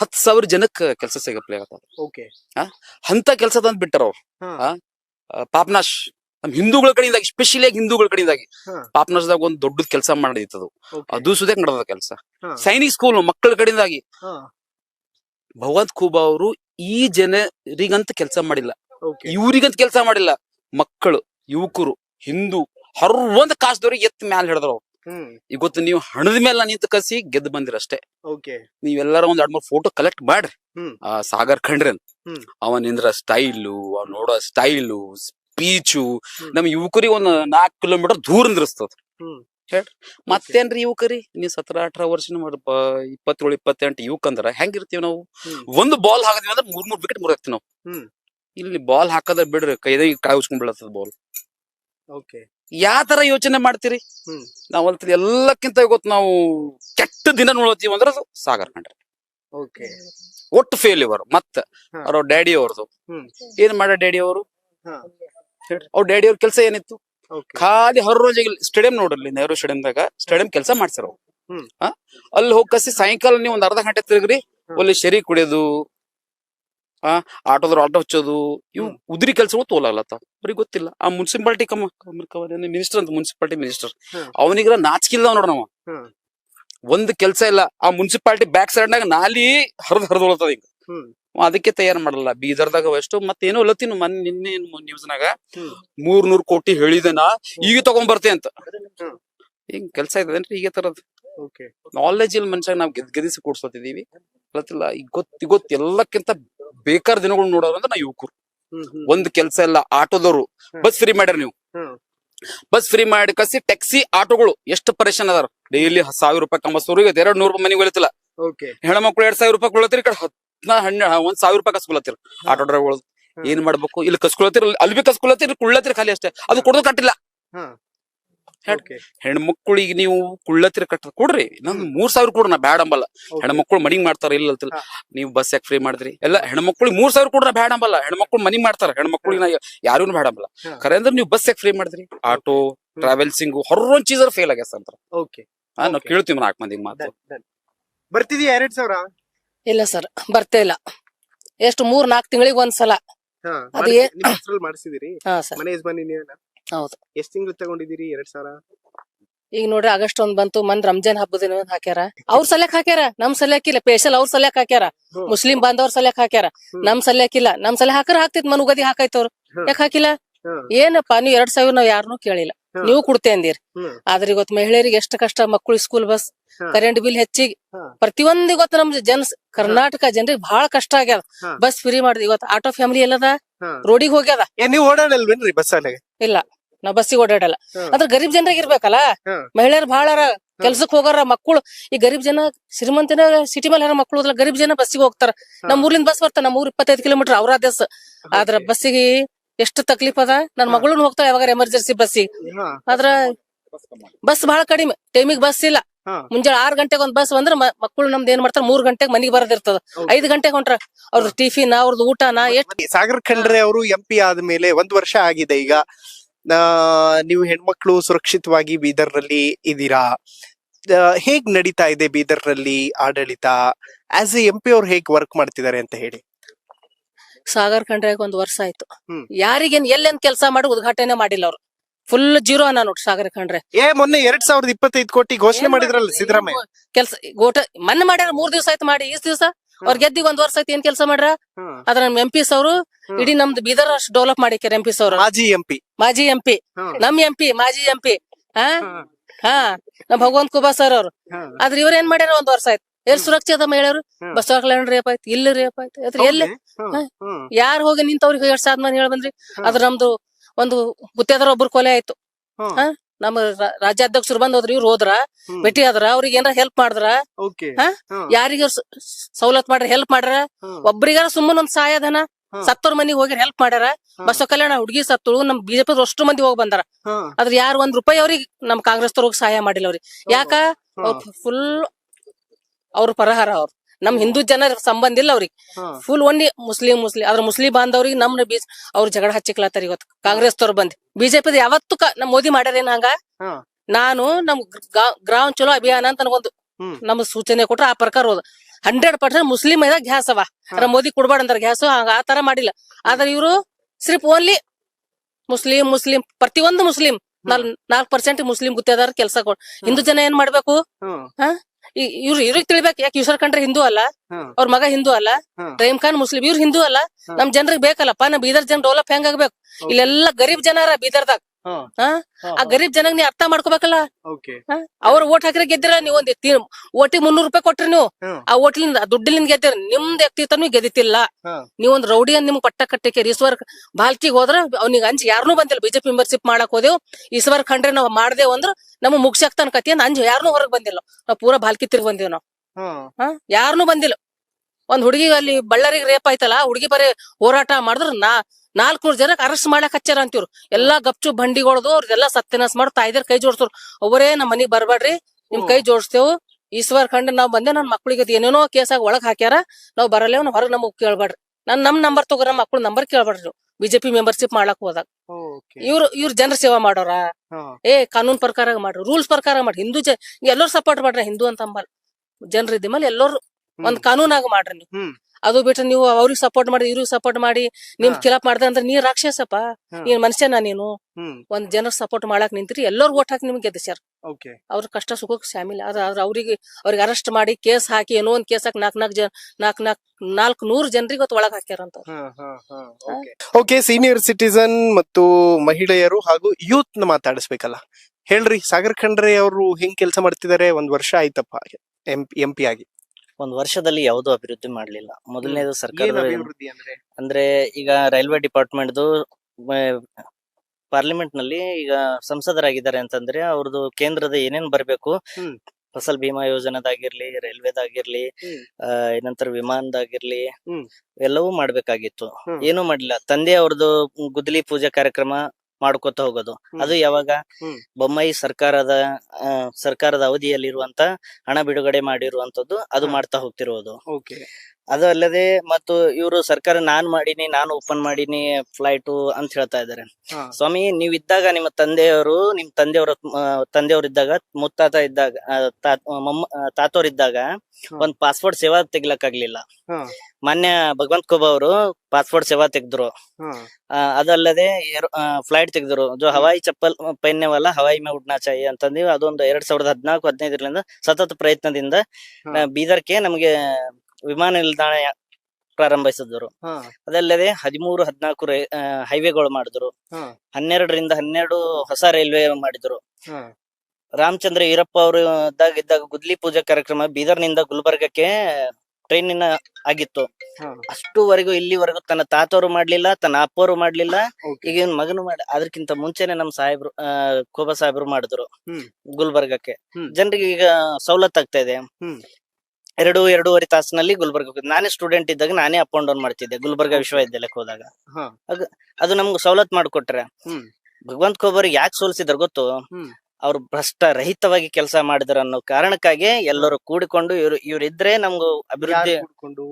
ಹತ್ ಸಾವಿರ ಜನಕ್ಕೆ ಕೆಲಸ ಸಿಗಪ್ಲೇ ಆಗತ್ತ ಅಂತ ಕೆಲಸ ತಂದ್ ಬಿಟ್ಟಾರ ಅವ್ರು. ಪಾಪ್ನಾಶ್ ನಮ್ ಹಿಂದೂಗಳ ಕಡೆಯಿಂದಾಗಿ ಸ್ಪೆಷಲಿ ಆಗಿ ಹಿಂದೂಗಳ ಕಡೆಯಿಂದಾಗಿ ಪಾಪನಾಶದಾಗ ಒಂದ್ ದೊಡ್ಡದ್ ಕೆಲಸ ಮಾಡಿದಿತ್ತು ಅದು ಅದು ಸುದೇ ನಡೆದ ಕೆಲಸ. ಸೈನಿಕ್ ಸ್ಕೂಲ್ ಮಕ್ಕಳ ಕಡೆಯಿಂದಾಗಿ. ಭಗವಂತ ಖೂಬಾ ಅವರು ಈ ಜನರಿಗಂತ ಕೆಲಸ ಮಾಡಿಲ್ಲ. ಇವರಿಗಂತ ಕೆಲಸ ಮಾಡಿಲ್ಲ. ಮಕ್ಕಳು ಯುವಕರು ಹಿಂದೂ ಹರ್ ಒಂದ್ ಕಾಸ್ದವ್ರಿಗೆ ಎತ್ ಮ್ಯಾಲ ಹಿಡಿದ್ರು ಹ್ಮ್ ಇವತ್ತು ನೀವು ಹಣದ ಮೇಲೆ ನಿಂತು ಕಸಿ ಗೆದ್ದು ಬಂದಿರಷ್ಟೇ. ನೀವೆಲ್ಲರ ಒಂದ್ ಎರಡ್ ಮೂರ್ ಫೋಟೋ ಕಲೆಕ್ಟ್ ಮಾಡ್ರಿ ಆ ಸಾಗರ್ ಖಂಡ್ರೆ ಅಂತ. ಹ್ಮ್. ಅವ ನಿಂದ್ರ ಸ್ಟೈಲು ಅವ್ ನೋಡೋ ಸ್ಟೈಲು ಸ್ಪೀಚು. ನಮ್ ಯುವಕರಿಗೆ ಒಂದ್ ನಾಲ್ಕ್ ಕಿಲೋಮೀಟರ್ ದೂರ ನಿಂದ್ರಸ್ತದ. ಮತ್ತೇನ್ರಿ ಯುವಕರಿ? ನೀವ್ ಸತ್ರ ಅಠರ ವರ್ಷ ಇಪ್ಪತ್ತೇಳು ಇಪ್ಪತ್ತೆಂಟು ಯುವಕ ಅಂದ್ರ ಹೆಂಗಿರ್ತೀವಿ ನಾವು. ಒಂದು ಬಾಲ್ ಹಾಕದ್ವಿ ಅಂದ್ರೆ ಮೂರ್ ಮೂರ್ ವಿಕೆಟ್ ಮುರಿಯಾಕ್ತಿವಿ ನಾವು. ಇಲ್ಲಿ ಬಾಲ್ ಹಾಕದ್ರೆ ಬಿಡ್ರಿ ಕೈದಾಗಿ ಕಾಯಿ ಉಚ್ಕೊಂಡ್ ಬೀಳತ್ತದ ಬಾಲ್ ಓಕೆ. ಯಾ ತರ ಯೋಚನೆ ಮಾಡ್ತೀರಿ? ನಾವು ಅಂತ ಎಲ್ಲಕ್ಕಿಂತ ಇವತ್ತು ನಾವು ಕೆಟ್ಟ ದಿನ ನೋಡತ್ತೀವಿ ಅಂದ್ರೆ ಅದು ಸಾಗರ್ ಕಂಡ್ರಿ ಒಟ್ಟು ಫೇಲ್ ಇವರು. ಮತ್ತ. ಅವ್ರ ಡ್ಯಾಡಿ ಅವ್ರದ್ದು. ಏನ್ ಮಾಡ ಡ್ಯಾಡಿ ಅವರು. ಅವ್ರ ಡ್ಯಾಡಿ ಅವ್ರ ಕೆಲಸ ಏನಿತ್ತು? ಖಾಲಿ ಹರ ರೋಜ್ ಸ್ಟೇಡಿಯಂ ನೋಡ್ರಿ ನೆಹರು ಸ್ಟೇಡಿಯಂದಾಗ ಸ್ಟೇಡಿಯಂ ಕೆಲಸ ಮಾಡ್ಸಾರ? ಅಲ್ಲಿ ಹೋಗಿ ಕಸಿ ಸಾಯಂಕಾಲ ನೀವು ಒಂದ್ ಅರ್ಧ ಗಂಟೆ ತಿರುಗ್ರಿ. ಅಲ್ಲಿ ಶರಿ ಕುಡಿಯೋದು ಆ ಆಟೋದ್ರ ಆಟೋ ಹಚ್ಚೋದು ಇವು. ಉದ್ರಿ ಕೆಲ್ಸಗಳು ತೋಲಾಗ್ಲತ್ತ ಅವ್ರಿಗೆ ಗೊತ್ತಿಲ್ಲ. ಆ ಮುನ್ಸಿಪಾಲಿಟಿ ಕಮ್ಮ ಮಿನಿಸ್ಟರ್ ಅಂತ ಮುನ್ಸಿಪಾಲಿಟಿ ಮಿನಿಸ್ಟರ್ ಅವನಿಗ ನಾಚಿಕಿಲ್ಲ ನೋಡ ನಾವ. ಒಂದ್ ಕೆಲ್ಸ ಇಲ್ಲ. ಆ ಮುನ್ಸಿಪಾಲಿಟಿ ಬ್ಯಾಕ್ ಸೈಡ್ ನಾಗ ನಾಲಿ ಹರಿದ್ ಹರಿದೊಳತದ ಈಗ. ಅದಕ್ಕೆ ತಯಾರು ಮಾಡಲ್ಲ. ಬೀದರ್ದಾಗ ಎಷ್ಟು ಮತ್ತೇನೋ ಅಲ್ಲತ್ತೀನಿ ಮನ್ ನಿನ್ನೆ ನ್ಯೂಸ್ ನಾಗ ಮೂರ್ ನೂರ್ ಕೋಟಿ ಹೇಳಿದನ? ಈಗ ತಗೊಂಡ್ ಬರ್ತೆ ಅಂತ. ಹಿಂಗ್ ಕೆಲ್ಸ ಇದೇನ್ರಿ ಈಗ ತರದ್? ನಾಲೆಜ್ ಇಲ್ಲಿ ಮನುಷ್ಯ ನಾವ್ ಗೆದ್ ಗೆದಿಸಿ ಕೂಡ್ಸೋತಿದೀವಿ ಗೊತ್ತಿಲ್ಲ. ಈಗ ಗೊತ್ತಿ ಗೊತ್ತ ಎಲ್ಲಕ್ಕಿಂತ ಬೇಕಾದ ದಿನಗಳು ನೋಡೋರು ಅಂದ್ರೆ ನಾವು ಯುವಕರು ಒಂದ್ ಕೆಲ್ಸ ಇಲ್ಲ ಆಟೋದವ್ರು ಬಸ್ ಫ್ರೀ ಮಾಡ್ಯಾರ ನೀವು. ಬಸ್ ಫ್ರೀ ಮಾಡಿ ಕಸಿ ಟ್ಯಾಕ್ಸಿ ಆಟೋಗಳು ಎಷ್ಟು ಪರೇಶಾನ್ ಅದಾರ? ಡೈಲಿ ಸಾವಿರ ರೂಪಾಯಿ ಕಂಬಸ್ತವ್ರು ಎರಡ್ ನೂರು ರೂಪಾಯಿ ಮನೆಗೆ ಒಲಿತಿಲ್ಲ ಓಕೆ. ಹೆಣ್ಮಕ್ಳು ಎರಡ್ ಸಾವಿರ ರೂಪಾಯಿ ಕೊಳತಿರಿ ಈ ಕಡೆ ಹತ್ನ ಹಣ್ಣ ಒಂದ್ ಸಾವಿರ ರೂಪಾಯಿ ಕಸ್ಕೊಳತ್ತೀರಿ. Auto driver. ಏನ್ ಮಾಡ್ಬೇಕು? ಇಲ್ಲಿ ಕಸ್ಕೊಳತ್ತೀರಿ ಅಲ್ಲಿ ಬಿ ಕಸ್ಕೊಳತ್ತೀರಿ ಕುಳ್ಳತ್ತೀರಿ ಖಾಲಿ ಅಷ್ಟೇ. ಅದು ಕೊಡೋದು ಕಟ್ಟಿಲ್ಲ. ಹೆಣ್ಮಕ್ಳಿಗೆ ನೀವು ಕುಳ್ಳತ್ತಿರ ಕಟ್ಟ ಕೊಡ್ರಿ. ನಂದ್ ಮೂರ್ ಸಾವಿರ ಕೊಡ್ರಿ ನಾ ಬ್ಯಾಡ ಅಂಬಲ್ಲ. ಹೆಣ್ಮಕ್ಳು ಮನಿಗ್ ಮಾಡ್ತಾರ ಇಲ್ಲ ಅಂತಿಲ್ಲ. ನೀವು ಬಸ್ ಯಾಕೆ ಫ್ರೀ ಮಾಡಿದ್ರಿ? ಎಲ್ಲ ಹೆಣ್ಮಕ್ಳಿಗೆ ಮೂರ್ ಸಾವಿರ ಕೊಡ್ರ ಬ್ಯಾಡಂಬಲ್ಲ ಹೆಣ್ಮಕ್ಳು ಮನಿಗ್ ಮಾಡ್ತಾರ. ಹೆಣ್ಮಕ್ಳಿಗೆ ನಾ ಯಾರು ಬ್ಯಾಡಂಬಲ್ಲ ಖರೆ ಅಂದ್ರೆ ನೀವು ಬಸ್ ಯಾಕೆ ಫ್ರೀ ಮಾಡಿದ್ರಿ? ಆಟೋ ಟ್ರಾವೆಲ್ಸಿಂಗ್ ಹೊರೊಂದ್ ಚೀಸರ್ ಫೇಲ್ ಆಗ್ಯಾಸ ಅಂತ ಓಕೆ. ನಾವ್ Okay. ಕೇಳ್ತೀವಿ ನಾಲ್ಕು ಮಂದಿಗೆ ಮಾತು. ಬರ್ತಿದ್ಯಾ ಎರಡ್ ಸಾವಿರ? ಇಲ್ಲ ಸರ್ ಬರ್ತೇ ಇಲ್ಲ. ಎಷ್ಟು ಮೂರ್ ನಾಲ್ಕು ತಿಂಗಳಿಗೆ ಒಂದ್ಸಲ. ಅದು ಮಾಡಿಸಿದಿರಿ? ಮನೆ ಯಜಮಾನಿ ನೀವೇನ? ಹೌದು ಎಷ್ಟ್ ತಿಂಗಳು ತಗೊಂಡಿದ್ದೀರಿ ಎರಡ್ ಸಾವಿರ ಈಗ ನೋಡ್ರಿ ಆಗಸ್ಟ್ ಒಂದ್ ಬಂತು ಮಂದ್ ರಂಜಾನ್ ಹಬ್ಬದ ದಿನ ಒಂದ್ ಹಾಕ್ಯಾರ ಅವ್ರ ಸಲ್ಯಾಕ್ ಹಾಕ್ಯಾರ ನಮ್ ಸಲ್ಯಾಕ್ ಇಲ್ಲ ಸ್ಪೆಷಲ್ ಅವ್ರ ಸಲ್ಯಾಕ್ ಹಾಕ್ಯಾರ ಹ್ಮ್. ಮುಸ್ಲಿಂ ಬಾಂಧವ್ರ ಸಲ್ಯಾಕ್ ಹಾಕ್ಯಾರ ಹ್ಮ್. ನಮ್ ಸಲ್ಯಾಕ್ ಇಲ್ಲ ನಮ್ ಸಲ ಹಾಕರ್ ಹಾಕ್ತಿತ್ ಮನ್ ಉಗದಿ ಹಾಕಾಯ್ತವ್ರು ಹ್ಮ್. ಯಾಕೆ ಹಾಕಿಲ್ಲ ಹ್ಮ್. ಏನಪ್ಪಾ ನೀವ್ ಎರಡ್ ಸಾವಿರ ನಾವ್ ಯಾರನ್ನೂ ಕೇಳಿಲ್ಲ ಹ್ಮ್. ನೀವು ಕೊಡ್ತೇ ಅಂದಿರಿ ಹ್ಮ್. ಆದ್ರೆ ಇವತ್ ಮಹಿಳೆಯರಿಗೆ ಎಷ್ಟು ಕಷ್ಟ ಮಕ್ಕಳು ಸ್ಕೂಲ್ ಬಸ್. ಕರೆಂಟ್ ಬಿಲ್ ಹೆಚ್ಚಿಗೆ ಹ್ಮ್. ಪ್ರತಿಯೊಂದು ಇವತ್ತು ನಮ್ ಜನ ಕರ್ನಾಟಕ ಜನರಿಗೆ ಬಹಳ ಕಷ್ಟ ಆಗ್ಯದ. ಬಸ್ ಫ್ರೀ ಮಾಡಿದ್ ಇವತ್ತು ಆಟೋ ಫ್ಯಾಮಿಲಿ ಎಲ್ಲದ ಹಾ. ರೋಡಿಗೆ ಹೋಗ್ಯದ ಏ ನೀವು ಓಡಾಡಲ್ವೇನ್ರಿ ಬಸ್ಸಲ್ಲಿ ಇಲ್ಲ ನಾವ್ ಬಸ್ಸಿಗೆ ಓಡಾಡಲ್ಲ. ಅದ್ರ ಗರೀಬ್ ಜನರಿಗೆ ಇರ್ಬೇಕಲ್ಲ. ಮಹಿಳೆಯರು ಬಹಳ ಕೆಲ್ಸಕ್ ಹೋಗಾರ ಮಕ್ಕಳು. ಈ ಗರೀಬ್ ಜನ ಶ್ರೀಮಂತನ ಸಿಟಿ ಮೇಲೆ ಯಾರ ಮಕ್ಕಳು ಹೋದ್ಲ ಗರೀಬ್ ಜನ ಬಸ್ಸಿಗೆ ಹೋಗ್ತಾರ. ನಮ್ ಊರ್ಲಿಂದ ಬಸ್ ಬರ್ತಾರ ನಮ್ ಊರ್ ಇಪ್ಪತ್ತೈದು ಕಿಲೋಮೀಟರ್ ಅವ್ರ ದೇಶ ಆದ್ರ ಬಸ್ಸಿಗೆ ಎಷ್ಟು ತಕ್ಲೀಫ್ ಅದ? ನನ್ ಮಗಳು ಹೋಗ್ತಾವ ಯಾವಾಗ ಎಮರ್ಜೆನ್ಸಿ ಬಸ್ಸಿಗೆ ಆದ್ರ ಬಸ್ ಬಹಳ ಕಡಿಮೆ. ಟೈಮಿಗೆ ಬಸ್ ಇಲ್ಲ. ಮುಂಜಾನೆ ಆರ್ ಗಂಟೆಗೆ ಒಂದ್ ಬಸ್ ಬಂದ್ರೆ ಮಕ್ಕಳು ನಮ್ದು ಏನ್ ಮಾಡ್ತಾರ ಮೂರ್ ಗಂಟೆಗೆ ಮನಿಗೆ ಬರದಿರ್ತದ. ಐದ್ ಗಂಟೆಗೆ ಹೊಂಟ್ರ ಅವ್ರ ಟಿಫಿನ್ ಅವ್ರದ್ದು ಊಟನ ಎಷ್ಟ್ ಸಾಗರ್ ಖಂಡ್ರೆ ಅವರು ಎಂ ಪಿ ಆದ್ಮೇಲೆ ಒಂದ್ ವರ್ಷ ಆಗಿದೆ ಈಗ. ನೀವು ಹೆಣ್ಮಕ್ಳು ಸುರಕ್ಷಿತವಾಗಿ ಬೀದರ್ನಲ್ಲಿ ಇದ್ದೀರಾ? ಹೇಗ್ ನಡೀತಾ ಇದೆ ಬೀದರ್ನಲ್ಲಿ ಆಡಳಿತ? ಆಸ್ ಎ ಎಂ ಪಿ ಅವ್ರು ಹೇಗ್ ವರ್ಕ್ ಮಾಡ್ತಿದ್ದಾರೆ ಅಂತ ಹೇಳಿ. ಸಾಗರ್ ಖಂಡ್ರಾಗ ಒಂದ್ ವರ್ಷ ಆಯ್ತು. ಹ್ಮ್. ಯಾರಿಗೇನ್ ಎಲ್ಲೇನ್ ಕೆಲಸ ಮಾಡಿ ಉದ್ಘಾಟನೆ ಮಾಡಿಲ್ಲ ಅವ್ರು. ಫುಲ್ ಜೀರೋ ಅನ್ನ ನೋಡ್ರಿ ಸಾಗರ್ ಖಂಡ್ರೆ. ಏ ಮೊನ್ನೆ ಎರಡ್ ಸಾವಿರದ ಇಪ್ಪತ್ತೈದು ಕೋಟಿ ಘೋಷಣೆ ಮಾಡಿದ್ರಲ್ಲ ಸಿದ್ದರಾಮಯ್ಯ? ಕೆಲಸ ಗೋಟ ಮೊನ್ನೆ ಮಾಡ್ಯಾರ ಮೂರ್ ದಿವಸ ಆಯ್ತು ಮಾಡಿ ಈ ದಿವಸ? ಅವ್ರ ಗೆದ್ದಿಗೆ ಒಂದ್ ವರ್ಷ ಐತಿ ಏನ್ ಕೆಲಸ ಮಾಡ್ರ. ಅದ್ರ ನಮ್ ಎಂ ಪಿಸ್ ಅವರು. ಇಡೀ ನಮ್ದು ಬೀದರ್ ಅಷ್ಟು ಡೆವಲಪ್ ಮಾಡಿಕ್ಯಾರ ಎಂ ಪಿಸ್ ಅವರು. ಮಾಜಿ ಎಂ ಪಿ ಮಾಜಿ ಎಂ ಪಿ ನಮ್ ಎಂ ಪಿ ಮಾಜಿ ಎಂ ಪಿ ಹಾ? ಹಾ. ನಮ್ ಭಗವಂತ ಕುಬಾ ಸರ್ ಅವ್ರು. ಆದ್ರ ಇವ್ರ ಏನ್ ಮಾಡ್ಯಾರ ಒಂದ್ ವರ್ಷ ಆಯ್ತು? ಎಲ್ ಸುರಕ್ಷಿತ ಮಹಿಳೆಯರು? ಬಸ್ ಕಲ್ಯಾಣ ರೇಪ್ ಆಯ್ತು ಇಲ್ಲ ರೇಪ್ ಆಯ್ತು. ಅದ್ರ ಎಲ್ಲಿ? ಯಾರ್ ಹೋಗಿ ನಿಂತವ್ರಿಗೆ ಎರಡ್ ಸಾವಿರ ಮಂದಿ ಹೇಳ ಬಂದ್ರಿ? ಅದ್ರ ನಮ್ದು ಒಂದು ಗುತ್ತೇದಾರ ಒಬ್ರು ಕೊಲೆ ಆಯ್ತು. ಹಾ? ನಮ್ಮ ರಾ- ರಾಜ್ಯಾಧ್ಯಕ್ಷರು ಬಂದ್ ಹೋದ್ರ ಇವ್ರು ಹೋದ್ರ ಭೇಟಿ ಆದ್ರ ಅವ್ರಿಗೆ ಏನಾರ ಹೆಲ್ಪ್ ಮಾಡಿದ್ರ ಓಕೆ. ಹಾ? ಯಾರಿಗ ಸವಲತ್ ಮಾಡ್ರ ಹೆಲ್ಪ್ ಮಾಡ್ರ ಒಬ್ರಿಗಾರ ಸುಮ್ಮನ ಒಂದ್ ಸಹಾಯ ಧನ ಸತ್ತೋರ್ ಮನಿಗ್ ಹೋಗಿ ಹೆಲ್ಪ್ ಮಾಡ್ಯಾರ ಬಸವ ಕಲ್ಯಾಣ ಹುಡುಗಿ ಸತ್ತಳು ನಮ್ ಬಿಜೆಪಿ ಅಷ್ಟು ಮಂದಿ ಹೋಗಿ ಬಂದಾರ. ಅದ್ರ ಯಾರು ಒಂದ್ ರೂಪಾಯಿ ಅವ್ರಿಗೆ ನಮ್ ಕಾಂಗ್ರೆಸ್ ಹೋಗಿ ಸಹಾಯ ಮಾಡಿಲ್ಲ ಅವ್ರಿಗೆ. ಯಾಕ? ಫುಲ್ ಅವ್ರ ಪರಹಾರ ಅವ್ರು. ನಮ್ ಹಿಂದೂ ಜನರ ಸಂಬಂಧ ಇಲ್ಲ ಅವ್ರಿಗೆ. Full only Muslim Muslim. ಆದ್ರೆ ಮುಸ್ಲಿಂ ಬಾಂಧವ್ರಿಗೆ ನಮ್ ಬೀಸ್ ಅವ್ರ ಜಗಳ ಹಚ್ಚಿಕ್ಲಾತಾರ ಇವತ್ತು. ಕಾಂಗ್ರೆಸ್ ತವ್ರು ಬಂದ್. ಬಿಜೆಪಿ ಯಾವತ್ತು ನಮ್ ಮೋದಿ ಮಾಡ್ಯಾರೇನ್ ಹಂಗ? ನಾನು ನಮ್ ಗ್ರಾ- ಗ್ರಾಮ ಚಲೋ ಅಭಿಯಾನ ಅಂತ ನನಗೊಂದು. ನಮ್ ಸೂಚನೆ ಕೊಟ್ರ ಆ ಪ್ರಕಾರ ಹೋದ. ಹಂಡ್ರೆಡ್ ಪರ್ಸೆಂಟ್ ಮುಸ್ಲಿಂ ಮೈದಾಗ ಗ್ಯಾಸ್ ಅವ. ಅದ್ರ ಮೋದಿ ಕೊಡ್ಬಾರ್ದು ಅಂದ್ರ ಗ್ಯಾಸ್ ಹಂಗ ಆ ತರ ಮಾಡಿಲ್ಲ. ಆದ್ರೆ ಇವರು ಸಿರ್ಫ್ ಓನ್ಲಿ ಮುಸ್ಲಿಂ ಮುಸ್ಲಿಂ ಪ್ರತಿಯೊಂದು ಮುಸ್ಲಿಂ ನಾಲ್ ನಾಲ್ಕ್ ಪರ್ಸೆಂಟ್ ಮುಸ್ಲಿಂ ಗುತ್ತೇದಾರ ಕೆಲಸ ಹಿಂದೂ ಜನ ಏನ್ ಮಾಡ್ಬೇಕು? ಇವ್ರು ಇವ್ರಿಗೆ ತಿಳಿಬೇಕು ಯಾಕೆ ಯುಸರ್ ಕಂಡ್ರೆ ಹಿಂದೂ ಅಲ್ಲ. ಅವ್ರ ಮಗ ಹಿಂದೂ ಅಲ್ಲ ಹ್ಮ್. ರಹೀಮ್ ಖಾನ್ ಮುಸ್ಲಿಂ ಇವ್ರು ಹಿಂದೂ ಅಲ್ಲ. ನಮ್ ಜನರಿಗೆ ಬೇಕಲ್ಲಪ್ಪ ನಮ್ ಬೀದರ್ ಜನ ಡೆವಲಪ್ ಹೆಂಗ್ ಆಗ್ಬೇಕು ಇಲ್ಲೆಲ್ಲ ಗರೀಬ್ ಜನರ ಬೀದರ್ದಾಗ ಆ? ಗರೀಬ್ ಜನಗ್ ನೀ ಅರ್ಥ ಮಾಡ್ಕೋಬೇಕಲ್ಲ? ಅವ್ರ ಓಟ್ ಹಾಕಿರ ಗೆದ್ದಿರ ನೀವ್ ಒಂದ್ ಓಟಿಗೆ ಮುನ್ನೂರು ರೂಪಾಯಿ ಕೊಟ್ರಿ ನೀವು. ಆ ಓಟ್ಲಿಂದ ದುಡ್ಡಿಲಿಂದ ಗೆದ್ದಿರ ನಿಮ್ದ್ ವ್ಯಕ್ತಿತ್ವನು ಗೆದ್ದಿತ್ತಿಲ್ಲ ನೀವೊಂದ್ ನೀವ್ ಒಂದ್ ರೌಡಿ ಅಂದ್ ನಿಮ್ಗೆ ಪಟ್ಟ ಕಟ್ಟಕ್ಕೆ ಈಶ್ವರ್ ಬಾಲ್ಕಿಗೆ ಹೋದ್ರ ಅವ್ನಿಗೆ ಅಂಜ್ ಯಾರನ್ನೂ ಬಂದಿಲ್ಲ ಬಿಜೆಪಿ ಮೆಂಬರ್ಶಿಪ್ ಮಾಡಕ್ ಹೋದೆವು. ಈಶ್ವರ್ ಖಂಡ್ರೆ ನಾವ್ ಮಾಡ್ದೇವ್ ಅಂದ್ರ ನಮ್ ಮುಗ್ಸಾಕ್ತಾನ ಕತಿ ಅಂತ ಅಂಜ್ ಯಾರನ್ನೂ ಹೊರಗ್ ಬಂದಿಲ್ಲ. ನಾವ್ ಪೂರಾ ಬಾಲ್ಕಿ ತಿರ್ಗ್ ಬಂದೇವ್ ನಾವ್. ಹಾ. ಯಾರನ್ನೂ ಬಂದಿಲ್ಲ. ಒಂದ್ ಹುಡುಗಿ ಅಲ್ಲಿ ಬಳ್ಳಾರಿಗೆ ರೇಪ್ ಆಯ್ತಲ್ಲ ಹುಡುಗಿ ಬರೀ ಹೋರಾಟ ಮಾಡಿದ್ರ ನಾ ನಾಲ್ಕನೂರ್ ಜನಕ್ಕೆ ಅರೆಸ್ಟ್ ಮಾಡಕ್ ಹಚ್ಚಾರ ಅಂತಿವ್ರು. ಎಲ್ಲಾ ಗಪ್ಚು ಬಂಡಿಗೊಳ್ದು ಅವ್ರದೆಲ್ಲಾ ಸತ್ಯನಾಶ ಮಾಡಿ ತಾಯ್ದರ್ ಕೈ ಜೋಡ್ಸೋರು. ಅವರೇ ನಮ್ ಮನಿಗ್ ಬರ್ಬೇಡ್ರಿ ನಿಮ್ ಕೈ ಜೋಡಿಸ್ತೇವು. ಈಶ್ವರ್ ಕಂಡ್ ನಾವ್ ಬಂದೆ ನನ್ ಮಕ್ಳಿಗೆ ಏನೇನೋ ಕೇಸಾಗ ಒಳಗ್ ಹಾಕ್ಯಾರ ನಾವ್ ಬರಲ್ಲ ಹೊರಗ್ ನಮಗ್ ಕೇಳ್ಬೇಡ್ರಿ ನನ್ ನಮ್ ನಂಬರ್ ತಗೋರ ಮಕ್ಳು ನಂಬರ್ ಕೇಳ್ಬೇಡ್ರಿ ನೀವು. ಬಿಜೆಪಿ ಮೆಂಬರ್ಶಿಪ್ ಮಾಡಕ್ ಹೋದಾಗ. ಇವ್ರು ಇವ್ರ ಜನರ ಸೇವಾ ಮಾಡೋರ? ಏ ಕಾನೂನ್ ಪ್ರಕಾರ ಮಾಡ್ರಿ ರೂಲ್ಸ್ ಪ್ರಕಾರ ಮಾಡ್ರಿ. ಹಿಂದೂ ಎಲ್ಲರೂ ಸಪೋರ್ಟ್ ಮಾಡ್ರಿ ಹಿಂದೂ ಅಂತ ಅಂಬಲ್. ಜನರ ಇದ್ದ ಮೇಲೆ ಎಲ್ಲರೂ ಒಂದ್ ಕಾನೂನಾಗ ಮಾಡ್ರಿ ನೀವು. ಅದು ಬಿಟ್ರೆ ನೀವು ಅವ್ರಿಗೆ ಸಪೋರ್ಟ್ ಮಾಡಿ ಇವ್ರಿಗೆ ಸಪೋರ್ಟ್ ಮಾಡಿ ನಿಮ್ ಹಾ. ಖಿಲಾಪ್ ಮಾಡ್ದೆ ಅಂದ್ರೆ ನೀ ರಾಕ್ಷಸಪ್ಪ. ನೀನ್ ಮನುಷ್ಯನ ನೀನು. ಒಂದ್ ಜನರ ಸಪೋರ್ಟ್ ಮಾಡಕ್ ನಿಂತಿರಿ ಎಲ್ಲರೂ ಓಟ್ ಹಾಕಿ ನಿಮ್ಗೆ ಸರ್ ಓಕೆ ಅವ್ರ ಕಷ್ಟ ಸುಖಕ್ಕೆ ಶಾಮಿಲ್. ಆದ್ರ ಅವ್ರಿಗೆ ಅವ್ರಿಗೆ ಅರೆಸ್ಟ್ ಮಾಡಿ ಕೇಸ್ ಹಾಕಿ ಏನೋ ಒಂದ್ ಕೇಸ್ ಹಾಕಿ ನಾಕ್ ನಾಕ್ ಜನ ನಾಕ್ ನಾಲ್ಕ್ ನಾಲ್ಕ್ ನೂರ್ ಜನರಿಗೆ ಅವತ್ತು ಒಳಗ್ ಹಾಕ್ಯಾರಂತ ಓಕೆ ಸೀನಿಯರ್ ಸಿಟಿಸನ್ ಮತ್ತು ಮಹಿಳೆಯರು ಹಾಗೂ ಯೂತ್ನ ಮಾತಾಡಿಸ್ಬೇಕಲ್ಲ. ಹೇಳ್ರಿ ಸಾಗರ್ ಖಂಡ್ರೆ ಅವರು ಹೆಂಗ್ ಕೆಲಸ ಮಾಡ್ತಿದ್ದಾರೆ ಒಂದ್ ವರ್ಷ ಆಯ್ತಪ್ಪ ಎಂ ಪಿ ಆಗಿ. ಒಂದ್ ವರ್ಷದಲ್ಲಿ ಯಾವುದು ಅಭಿವೃದ್ಧಿ ಮಾಡ್ಲಿಲ್ಲ. ಮೊದಲನೇದು ಸರ್ಕಾರದ ಅಭಿವೃದ್ಧಿ ಅಂದ್ರೆ? ಅಂದ್ರೆ ಈಗ ರೈಲ್ವೆ ಡಿಪಾರ್ಟ್ಮೆಂಟ್ದು ಪಾರ್ಲಿಮೆಂಟ್ನಲ್ಲಿ ಈಗ ಸಂಸದರಾಗಿದ್ದಾರೆ ಅಂತಂದ್ರೆ ಅವ್ರದ್ದು ಕೇಂದ್ರದ ಏನೇನ್ ಬರ್ಬೇಕು. ಫಸಲ್ ಭೀಮಾ ಯೋಜನೆದಾಗಿರ್ಲಿ ರೈಲ್ವೆದಾಗಿರ್ಲಿ ಏನಂತರ ಆ ಏನಂತಾರ ವಿಮಾನದಾಗಿರ್ಲಿ. ಎಲ್ಲವೂ ಮಾಡ್ಬೇಕಾಗಿತ್ತು. ಏನೂ ಮಾಡ್ಲಿಲ್ಲ. ತಂದೆ ಅವ್ರದ್ದು ಗುದ್ಲಿ ಪೂಜೆ ಕಾರ್ಯಕ್ರಮ ಮಾಡ್ಕೊತ ಹೋಗೋದು. ಅದು ಯಾವಾಗ. ಬೊಮ್ಮಾಯಿ ಸರ್ಕಾರದ ಸರ್ಕಾರದ ಅವಧಿಯಲ್ಲಿರುವಂತ ಹಣ ಬಿಡುಗಡೆ ಮಾಡಿರುವಂತದ್ದು ಅದು. ಮಾಡ್ತಾ ಹೋಗ್ತಿರೋದು. ಅದು ಅಲ್ಲದೆ ಮತ್ತು ಇವರು ಸರ್ಕಾರ ನಾನ್ ಮಾಡೀನಿ ನಾನು ಓಪನ್ ಮಾಡೀನಿ ಫ್ಲೈಟ್ ಅಂತ ಹೇಳ್ತಾ ಇದ್ದಾರೆ ಸ್ವಾಮಿ ನೀವ್ ಇದ್ದಾಗ ನಿಮ್ಮ ತಂದೆಯವರು ನಿಮ್ ತಂದೆಯವರ ತಂದೆಯವರು ಇದ್ದಾಗ ಮುತ್ತಾತ ಇದ್ದಾಗ ತಾತೋರ್ ಇದ್ದಾಗ ಒಂದ್ ಪಾಸ್ಪೋರ್ಟ್ ಸೇವಾ ತೆಗ್ಲಕ್ಕಾಗ್ಲಿಲ್ಲ. ಮಾನ್ಯ ಭಗವಂತ ಕೋಬ ಅವರು ಪಾಸ್ಪೋರ್ಟ್ ಸೇವಾ ತೆಗ್ದ್ರು. ಅದಲ್ಲದೆ ಫ್ಲೈಟ್ ತೆಗ್ದ್ರು. ಜೋ ಹವಾಯಿ ಚಪ್ಪಲ್ ಪೈನ್ಯವಲ್ಲ ಹವಾಯಿ ಮೇ ಉಡ್ನಾ ಚಾಯಿ ಅಂತಂದಿ ಅದೊಂದು ಎರಡ್ ಸಾವಿರದ ಹದಿನಾಲ್ಕು ಹದಿನೈದರಿಂದ ಸತತ ಪ್ರಯತ್ನದಿಂದ ಬೀದರ್ಕೆ ಬೀದರ್ಗೆ ನಮಗೆ ವಿಮಾನ ನಿಲ್ದಾಣ ಪ್ರಾರಂಭಿಸಿದ್ರು ಅದಲ್ಲದೆ ಹದಿಮೂರು ಹದಿನಾಲ್ಕು ರೈ ಹೈವೇಗಳು ಮಾಡಿದ್ರು. ಹನ್ನೆರಡರಿಂದ ಹನ್ನೆರಡು ಹೊಸ ರೈಲ್ವೆ ಮಾಡಿದ್ರು. ರಾಮಚಂದ್ರ ಈರಪ್ಪ ಅವರು ಇದ್ದಾಗ ಇದ್ದಾಗ ಗುದ್ಲಿ ಪೂಜಾ ಕಾರ್ಯಕ್ರಮ ಬೀದರ್ನಿಂದ ಗುಲ್ಬರ್ಗಕ್ಕೆ ಟ್ರೈನಿನ ಆಗಿತ್ತು. ಅಷ್ಟುವರೆಗೂ ಇಲ್ಲಿವರೆಗೂ ತನ್ನ ತಾತವರು ಮಾಡ್ಲಿಲ್ಲ ತನ್ನ ಅಪ್ಪವರು ಮಾಡ್ಲಿಲ್ಲ. ಈಗ ಇವ್ನ್ ಮಗನು ಮಾಡಿ ಅದಕ್ಕಿಂತ ಮುಂಚೆನೆ ನಮ್ ಸಾಹೇಬ್ರು ಆ ಕೋಬಾ ಸಾಹೇಬ್ರು ಮಾಡಿದ್ರು. ಹ್ಮ್. ಗುಲ್ಬರ್ಗಕ್ಕೆ. ಹ್ಮ್. ಜನರಿಗೆ ಈಗ ಸವಲತ್ತಾಗ್ತಾ ಇದೆ. ಹ್ಮ್. ಎರಡು ಎರಡೂವರೆ ತಾಸಿನಲ್ಲಿ ಗುಲ್ಬರ್ಗ ಹೋಗಿದ್ದೆ. ನಾನೇ ಸ್ಟೂಡೆಂಟ್ ಇದ್ದಾಗ ನಾನೇ ಅಪ್ ಅಂಡ್ ಡೌನ್ ಮಾಡ್ತಿದ್ದೆ ಗುಲ್ಬರ್ಗ ವಿಶ್ವವಿದ್ಯಾಲಯಕ್ಕೆ ಹೋದಾಗ. ಆಗ ಅದು ನಮ್ಗೆ ಸವಲತ್ ಮಾಡಿಕೊಟ್ರೆ ಹ್ಮ್. ಭಗವಂತ ಖೋಬರ್ ಯಾಕೆ ಸೋಲ್ಸಿದ್ರು ಗೊತ್ತು ಹ್ಮ್. ಅವ್ರು ಭ್ರಷ್ಟ ರಹಿತವಾಗಿ ಕೆಲಸ ಮಾಡಿದ್ರು ಅನ್ನೋ ಕಾರಣಕ್ಕಾಗಿ ಎಲ್ಲರೂ ಕೂಡಿಕೊಂಡು ಇವ್ರು ಇವ್ರು ಇದ್ರೆ ನಮ್ಗೂ ಅಭಿವೃದ್ಧಿ ಯಾರ್ ಕೂಡ್ಕೊಂಡು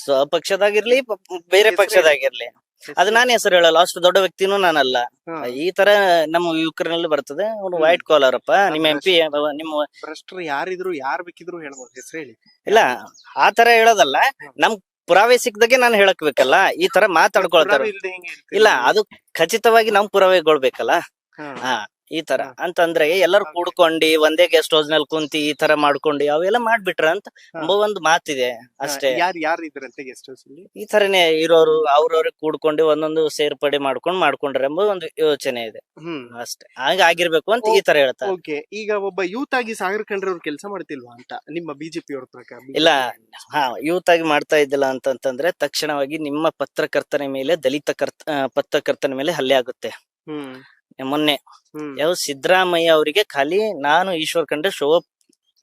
ಸ್ವಪಕ್ಷದಾಗಿರ್ಲಿ ಪ- ಬೇರೆ ಹೆಸ್ರು ಪಕ್ಷದಾಗಿರ್ಲಿ ಅದು ನಾನು ಹೆಸರು ಹೇಳಲ್ಲ ಅಷ್ಟು ದೊಡ್ಡ ವ್ಯಕ್ತಿನೂ ನಾನಲ್ಲ ಹಾ. ಈ ತರ ನಮ್ಮ ಯುವಕರಲ್ಲಿ ಬರ್ತದೆ ಅವನು ಹ್ಮ್. ವೈಟ್ ಕಾಲರ್ ಅಪ್ಪ ನಿಮ್ಮ ಎಂ ಪಿ ನಿಮ್ಮ ಭ್ರಷ್ಟರು ಯಾರಿದ್ರು ಯಾರ್ ಬೇಕಿದ್ರು ಹೇಳ್ಬೋದು ಹೆಸರು ಹೇಳಿ ಇಲ್ಲ ಆ ತರ ಹೇಳೋದಲ್ಲ ನಮ್ ಪುರಾವೆ ಸಿಕ್ದಾಗೆ ನಾನು ಹೇಳಕ್ ಬೇಕಲ್ಲ ಈ ತರ ಮಾತಾಡ್ಕೊಳ್ತಾರ ಪುರಾವೆ ಇಲ್ದೆ ಹೆಂಗ್ ಹೇಳ್ತೀರಿ? ಇಲ್ಲ ಅದು ಖಚಿತವಾಗಿ ನಮ್ ಪುರಾವೆಗಳು ಬೇಕಲ್ಲ ಹಾ. ಹಾ ಈ ತರ. ಅಂತಂದ್ರೆ ಎಲ್ಲರೂ ಕೂಡ್ಕೊಂಡು ಒಂದೇ ಗೆಸ್ಟ್ ಹೌಸ್ನಲ್ಲಿ ಕುಂತಿ ಈ ತರ ಮಾಡ್ಕೊಂಡು ಅವೆಲ್ಲ ಮಾಡ್ಬಿಟ್ರ ಅಂತ ಎಂಬ ಒಂದು ಮಾತಿದೆ ಅಷ್ಟೇ. ಯಾರ್ ಯಾರ್ ಇದ್ರಂತೆ ಗೆಸ್ಟ್ ಹೌಸ್ ಅಲ್ಲಿ? ಈ ತರನೇ ಇರೋರು ಅವ್ರವ್ರಿಗೆ ಕೂಡ್ಕೊಂಡು ಒಂದೊಂದು ಸೇರ್ಪಡೆ ಮಾಡ್ಕೊಂಡು ಮಾಡ್ಕೊಂಡ್ರೆ ಎಂಬ ಒಂದು ಯೋಚನೆ ಇದೆ. ಹ್ಮ್. ಅಷ್ಟೇ. ಹಾಗೆ ಆಗಿರ್ಬೇಕು ಅಂತ ಈ ತರ ಹೇಳ್ತಾರೆ. ಓಕೆ. ಈಗ ಒಬ್ಬ ಯೂತ್ ಆಗಿ ಸಾಗರ್ ಕಂಡ್ರೆ ಅವ್ರು ಕೆಲಸ ಮಾಡ್ತಿಲ್ವಾ ಅಂತ? ನಿಮ್ಮ ಬಿಜೆಪಿ ಅವ್ರ ಪ್ರಕಾರ? ಇಲ್ಲ. ಹಾ ಯೂತ್ ಆಗಿ ಮಾಡ್ತಾ ಇದ್ದಿಲ್ಲ ಅಂತಂದ್ರೆ ತಕ್ಷಣವಾಗಿ ನಿಮ್ಮ ಪತ್ರಕರ್ತನ ಮೇಲೆ ದಲಿತ ಕರ್ತ ಪತ್ರಕರ್ತನ ಮೇಲೆ ಹಲ್ಲೆ ಆಗುತ್ತೆ. ಹ್ಮ್. ಮೊನ್ನೆ. ಹ್ಮ್. ಯಾವ ಸಿದ್ದರಾಮಯ್ಯ ಅವರಿಗೆ ಖಾಲಿ ನಾನು ಈಶ್ವರ್ ಖಂಡ್ರೆ ಶೋಪ್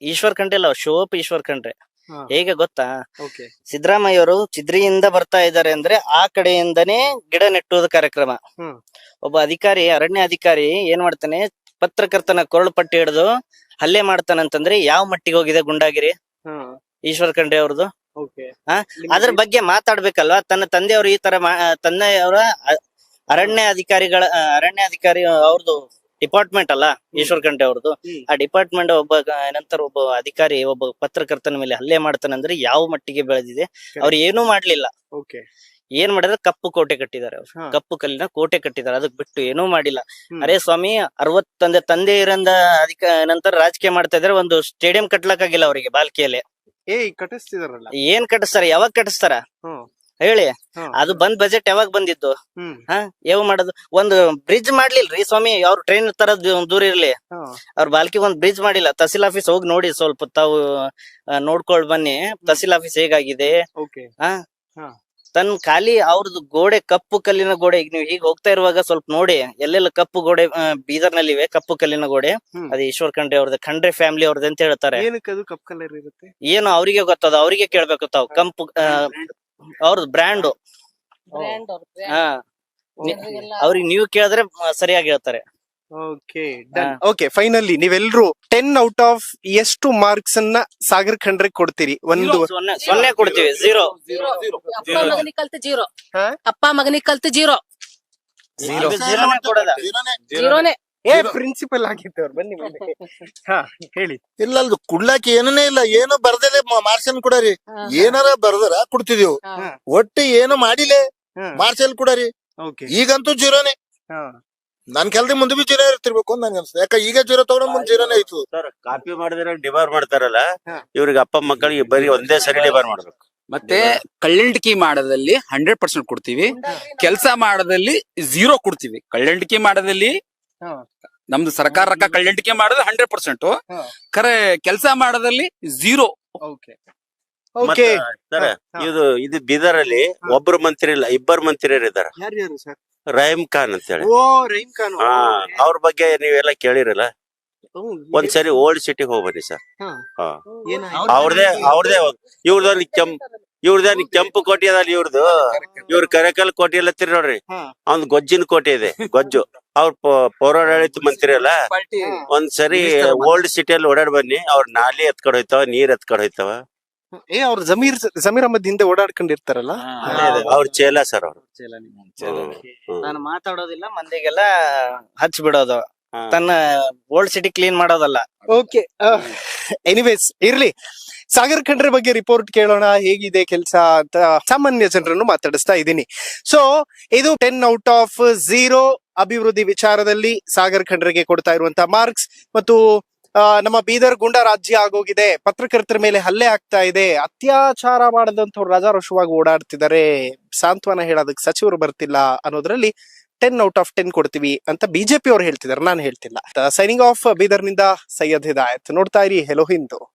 ಈಶ್ವರ್ ಖಂಡ್ರೆ ಅಲ್ಲ ಶೋಪ್ ಈಶ್ವರ್ ಖಂಡ್ರೆ. ಹಾ. ಹೇಗೆ ಗೊತ್ತಾ? ಓಕೆ. ಸಿದ್ದರಾಮಯ್ಯ ಅವರು ಚಿದ್ರಿಯಿಂದ ಬರ್ತಾ ಇದ್ದಾರೆ ಅಂದ್ರೆ ಆ ಕಡೆಯಿಂದನೇ ಗಿಡ ನೆಟ್ಟುವುದು ಕಾರ್ಯಕ್ರಮ. ಹ್ಮ್. ಒಬ್ಬ ಅಧಿಕಾರಿ ಅರಣ್ಯ ಅಧಿಕಾರಿ ಏನ್ ಮಾಡ್ತಾನೆ? ಪತ್ರಕರ್ತನ ಕೊರಳು ಪಟ್ಟಿ ಹಿಡಿದು ಹಲ್ಲೆ ಮಾಡ್ತಾನಂತಂದ್ರೆ ಯಾವ ಮಟ್ಟಿಗೆ ಹೋಗಿದೆ ಗುಂಡಾಗಿರಿ? ಈಶ್ವರ್ ಖಂಡ್ರೆ ಅವ್ರದ್ದು? ಅದ್ರ ಬಗ್ಗೆ ಮಾತಾಡ್ಬೇಕಲ್ವಾ? ತನ್ನ ತಂದೆಯವರು ಈ ತರ ಮಾ- ತಂದೆಯವರ ಅ- ಅರಣ್ಯ ಅಧಿಕಾರಿಗಳ ಅರಣ್ಯ ಅಧಿಕಾರಿ ಅವ್ರದ್ದು ಡಿಪಾರ್ಟ್ಮೆಂಟ್ ಅಲ್ಲ ಈಶ್ವರ್ ಖಂಡ್ರೆ ಅವ್ರದ್ದು ಆ ಡಿಪಾರ್ಟ್ಮೆಂಟ್ ಒಬ್ಬ ನಂತರ ಏನಂತಾರ ಒಬ್ಬ ಅಧಿಕಾರಿ ಒಬ್ಬ ಪತ್ರಕರ್ತನ ಮೇಲೆ ಹಲ್ಲೆ ಮಾಡ್ತಾನಂದ್ರೆ ಯಾವ ಮಟ್ಟಿಗೆ ಬೆಳೆದಿದೆ ಅವ್ರು ಏನೂ ಮಾಡ್ಲಿಲ್ಲ. ಏನ್ ಮಾಡಿದ್ರೆ ಕಪ್ಪು ಕೋಟೆ ಕಟ್ಟಿದ್ದಾರೆ ಅವ್ರು. ಕಪ್ಪು ಕಲ್ಲಿನ ಕೋಟೆ ಕಟ್ಟಿದ್ದಾರೆ ಅದಕ್ ಬಿಟ್ಟು ಏನೂ ಮಾಡಿಲ್ಲ. ಅರೆ ಸ್ವಾಮಿ ಅರವತ್ ತಂದೆ ತಂದೆ ಇರಂದ ಅಧಿಕ ನಂತರ ರಾಜಕೀಯ ಮಾಡ್ತಾ ಇದ್ರೆ ಒಂದು ಸ್ಟೇಡಿಯಂ ಕಟ್ಲಕ್ಕಾಗಿಲ್ಲ ಅವರಿಗೆ ಬಾಲ್ಕಿಯಲ್ಲಿ. ಏನ್ ಕಟ್ಟಿಸ್ತಾರ ಯಾವಾಗ ಕಟ್ಟಿಸ್ತಾರ. ಹೇಳಿ. ಅದು ಬಂದ್ ಬಜೆಟ್ ಯಾವಾಗ ಬಂದಿದ್ದು? ಹ ಯಾವ ಮಾಡೋದು? ಒಂದು ಬ್ರಿಡ್ಜ್ ಮಾಡ್ಲಿಲ್ರಿ ಸ್ವಾಮಿ ಅವ್ರ ಟ್ರೈನ್ ತರ ದೂರ ಇರ್ಲಿ. ಅವ್ರ ಬಾಲ್ಕಿ ಒಂದ್ ಬ್ರಿಡ್ಜ್ ಮಾಡಿಲ್ಲ. ತಹಸೀಲ್ ಆಫೀಸ್ ಹೋಗಿ ನೋಡಿ ಸ್ವಲ್ಪ ತಾವು ನೋಡ್ಕೊಳ್ ಬನ್ನಿ. ತಹಸೀಲ್ ಆಫೀಸ್ ಹೇಗಾಗಿದೆ? ತನ್ ಖಾಲಿ ಅವ್ರದ್ದು ಗೋಡೆ ಕಪ್ಪು ಕಲ್ಲಿನ ಗೋಡೆ. ಈಗ ನೀವು ಹೀಗೆ ಹೋಗ್ತಾ ಇರುವಾಗ ಸ್ವಲ್ಪ ನೋಡಿ. ಎಲ್ಲೆಲ್ಲ ಕಪ್ಪು ಗೋಡೆ ಬೀದರ್ನಲ್ಲಿ ಇವೆ ಕಪ್ಪು ಕಲ್ಲಿನ ಗೋಡೆ. ಅದು ಈಶ್ವರ್ ಖಂಡ್ರೆ ಅವ್ರದ್ದು ಖಂಡ್ರೆ ಫ್ಯಾಮಿಲಿ ಅವ್ರದ್ದು ಅಂತ ಹೇಳ್ತಾರೆ. ಏನು ಅವರಿಗೆ ಗೊತ್ತದ ಅವರಿಗೆ ಕೇಳ್ಬೇಕು ತಾವು. ಕಂಪು ಅವ್ರದ್ದು ಬ್ರ್ಯಾಂಡು ಹಾ. ಅವ್ರಿಗೆ ನೀವು ಕೇಳಿದ್ರೆ ಮ, ಸರಿಯಾಗಿ ಹೇಳ್ತಾರೆ. ಓಕೆ ಡನ್ ಓಕೆ ಫೈನಲಿ ನೀವೆಲ್ರು ಟೆನ್ ಔಟ್ ಆಫ್ ಎಷ್ಟು ಮಾರ್ಕ್ಸ್ ಅನ್ನ ಸಾಗರ್ ಖಂಡ್ರೆ ಕೊಡ್ತೀರಿ? ಒಂದು ಸೊನ್ನೆ ಸೊನ್ನೆ ಕೊಡ್ತೀವಿ ಜೀರೋ ಅಪ್ಪ ಮಗನಿಗೆ ಕಲ್ತು ಜೀರೋ ಹಾ? ಅಪ್ಪ ಮಗನಿಗೆ ಕಲ್ತು ಜೀರೋ ಜೀರೋನೇ ಕೊಡೋದ ಜೀರೋನೇ ಏ ಪ್ರಿನ್ಸಿಪಲ್ ಆಗಿತ್ತು ಅವ್ರು ಬನ್ನಿ ಮುಂದೆ. ಹಾ ಹೇಳಿ. ಇಲ್ಲ ಅಲ್ದು ಕುಡ್ಲಾಕ್ ಏನನೇ ಇಲ್ಲ ಏನು ಬರ್ದಲೆ ಮಾರ್ಸನ್ ಕೊಡರಿ ಏನಾರ ಬರ್ದರ ಕೊಡ್ತಿದೀವಿ. ಒಟ್ಟು ಏನು ಮಾಡಿಲೆ ಮಾರ್ಷಲ್ ಮಾರ್ಸಲ್ ಕೊಡರಿ ಓಕೆ. ಈಗಂತೂ ಜೀರೋನೇ. ಹಾ. ನನ್ ಕೆಲ್ದ ಮುಂದೆ ಬಿ ಜೀರೋ ಇರ್ತಿರ್ಬೇಕು ಅಂತ ನನ್ಗೆ ಅನ್ಸುತ್ತೆ ಯಾಕ ಈಗ ಜೀರೋ ತಗೊಂಡ್ ಮುಂದೆ ಜೀರೋನೇ ಆಯ್ತು. ಸರ್ ಕಾಪಿ ಮಾಡಿದ್ರೆ ಡಿಬಾರ್ ಮಾಡ್ತಾರಲ್ಲ. ಇವ್ರಿಗೆ ಅಪ್ಪ ಮಕ್ಕಳಿಗೆ ಬರೀ ಒಂದೇ ಸರಿ ಡಿಬಾರ್ ಮಾಡ್ಬೇಕು. ಮತ್ತೆ ಕಳ್ಳಂಟಿಕೆ ಮಾಡೋದಲ್ಲಿ ಹಂಡ್ರೆಡ್ ಪರ್ಸೆಂಟ್ ಕೊಡ್ತೀವಿ. ಕೆಲಸ ಮಾಡೋದಲ್ಲಿ ಜೀರೋ ಕೊಡ್ತೀವಿ. ಕಳ್ಳಂಟಿಕೆ ಮಾಡೋದಲ್ಲಿ ಹಾ. ನಮ್ದು ಸರ್ಕಾರ ರೊಕ್ಕ ಕಳ್ಳಂಟಿಕೆ ಮಾಡೋದು ಹಂಡ್ರೆಡ್ ಪರ್ಸೆಂಟ್ ಕರೆ ಖರೆ ಕೆಲಸ ಮಾಡೋದಲ್ಲಿ ಝೀರೋ ಓಕೆ ಮತ್ತೆ ಓಕೆ ಸರ್ ಹಾ. ಇದು ಬೀದರ್ ಅಲ್ಲಿ ಒಬ್ರು ಮಂತ್ರಿ ಇಲ್ಲ ಇಬ್ಬರು ಮಂತ್ರಿ ಇದಾರ ಯಾರು ಯಾರು ಸರ್? ರಹೀಂ ಖಾನ್ ಅಂತ ಹೇಳಿ ಓ ರೈಮ್ ಖಾನ್ ಹಾ ಅವ್ರ ಬಗ್ಗೆ ನೀವೆಲ್ಲ ಕೇಳಿರಲ್ಲ? ಒಂದ್ಸರಿ ಓಲ್ಡ್ ಸಿಟಿಗೆ ಹೋಗ್ಬನ್ನಿ ಸರ್. ಹಾ. ಹಾ. ಏನಾಯ್ತು? ಅವ್ರದೇ ಅವ್ರದೇ ಇವ್ರದ್ದು ಕೆಂಪ್ ಇವ್ರದ್ದು ಕೆಂಪು ಕೋಟೆ ಅದಲ್ಲ ಇವ್ರದ್ದು ಇವ್ರ ಕರೆಕಲ್ ಕೋಟೆ ಎಲ್ಲ ತಿರ್ ನೋಡ್ರಿ. ಅವ್ನ್ ಗೊಜ್ಜಿನ ಕೋಟೆ ಇದೆ ಗೊಜ್ಜು. ಅವ್ರ ಪೌರಾಡಳಿತ ಮಂತ್ರಿ ಅಲ್ಲ? ಒಂದ್ಸರಿ ಓಲ್ಡ್ ಸಿಟಿಯಲ್ಲಿ ಓಡಾಡ್ ಬನ್ನಿ ಅವ್ರ ನಾಲಿ ಎತ್ಕೊಂಡ್ ಹೋಯ್ತಾವ ನೀರ್ ಎತ್ಕೊಂಡ್ ಹೋಯ್ತಾವ ಏ ಅವ್ರ ಜಮೀರ್ ಜಮೀರ್ ಅಹಮದ್ ಹಿಂದೆ ಓಡಾಡ್ಕೊಂಡಿರ್ತಾರಲ್ಲ? ಅವ್ರ ಚೇಲ ಸರ್ ಅವ್ರು. ನಾನು ಮಾತಾಡೋದಿಲ್ಲ ಮಂದಿಗೆಲ್ಲ ಹಚ್ ಬಿಡೋದು. ತನ್ನ ಓಲ್ಡ್ ಸಿಟಿ ಕ್ಲೀನ್ ಮಾಡೋದಲ್ಲ. ಓಕೆ ಎನಿವೇಸ್ ಇರ್ಲಿ. ಸಾಗರ್ ಖಂಡ್ರೆ ಬಗ್ಗೆ ರಿಪೋರ್ಟ್ ಕೇಳೋಣ, ಹೇಗಿದೆ ಕೆಲಸ ಅಂತ ಸಾಮಾನ್ಯ ಜನರನ್ನು ಮಾತಾಡಿಸ್ತಾ ಇದ್ದೀನಿ. ಸೊ ಇದು ಟೆನ್ ಔಟ್ ಆಫ್ ಝೀರೋ ಅಭಿವೃದ್ಧಿ ವಿಚಾರದಲ್ಲಿ ಸಾಗರ್ ಖಂಡ್ರೆಗೆ ಕೊಡ್ತಾ ಇರುವಂತಹ ಮಾರ್ಕ್ಸ್ ಮತ್ತು ನಮ್ಮ ಬೀದರ್ ಗುಂಡ ರಾಜ್ಯ ಆಗೋಗಿದೆ. ಪತ್ರಕರ್ತರ ಮೇಲೆ ಹಲ್ಲೆ ಆಗ್ತಾ ಇದೆ. ಅತ್ಯಾಚಾರ ಮಾಡದಂತವ್ರು ರಜಾರೋಷವಾಗಿ ಓಡಾಡ್ತಿದ್ದಾರೆ. ಸಾಂತ್ವನ ಹೇಳೋದಕ್ಕೆ ಸಚಿವರು ಬರ್ತಿಲ್ಲ ಅನ್ನೋದ್ರಲ್ಲಿ ಟೆನ್ ಔಟ್ ಆಫ್ ಟೆನ್ ಕೊಡ್ತೀವಿ ಅಂತ ಬಿಜೆಪಿ ಅವ್ರು ಹೇಳ್ತಿದ್ದಾರೆ. ನಾನು ಹೇಳ್ತಿಲ್ಲ. ಸೈನಿಂಗ್ ಆಫ್ ಬೀದರ್ನಿಂದ ಸೈಯದ್ ಹಿದಾಯತ್. ನೋಡ್ತಾ ಇರಿ ಹೆಲೋ ಹಿಂದು.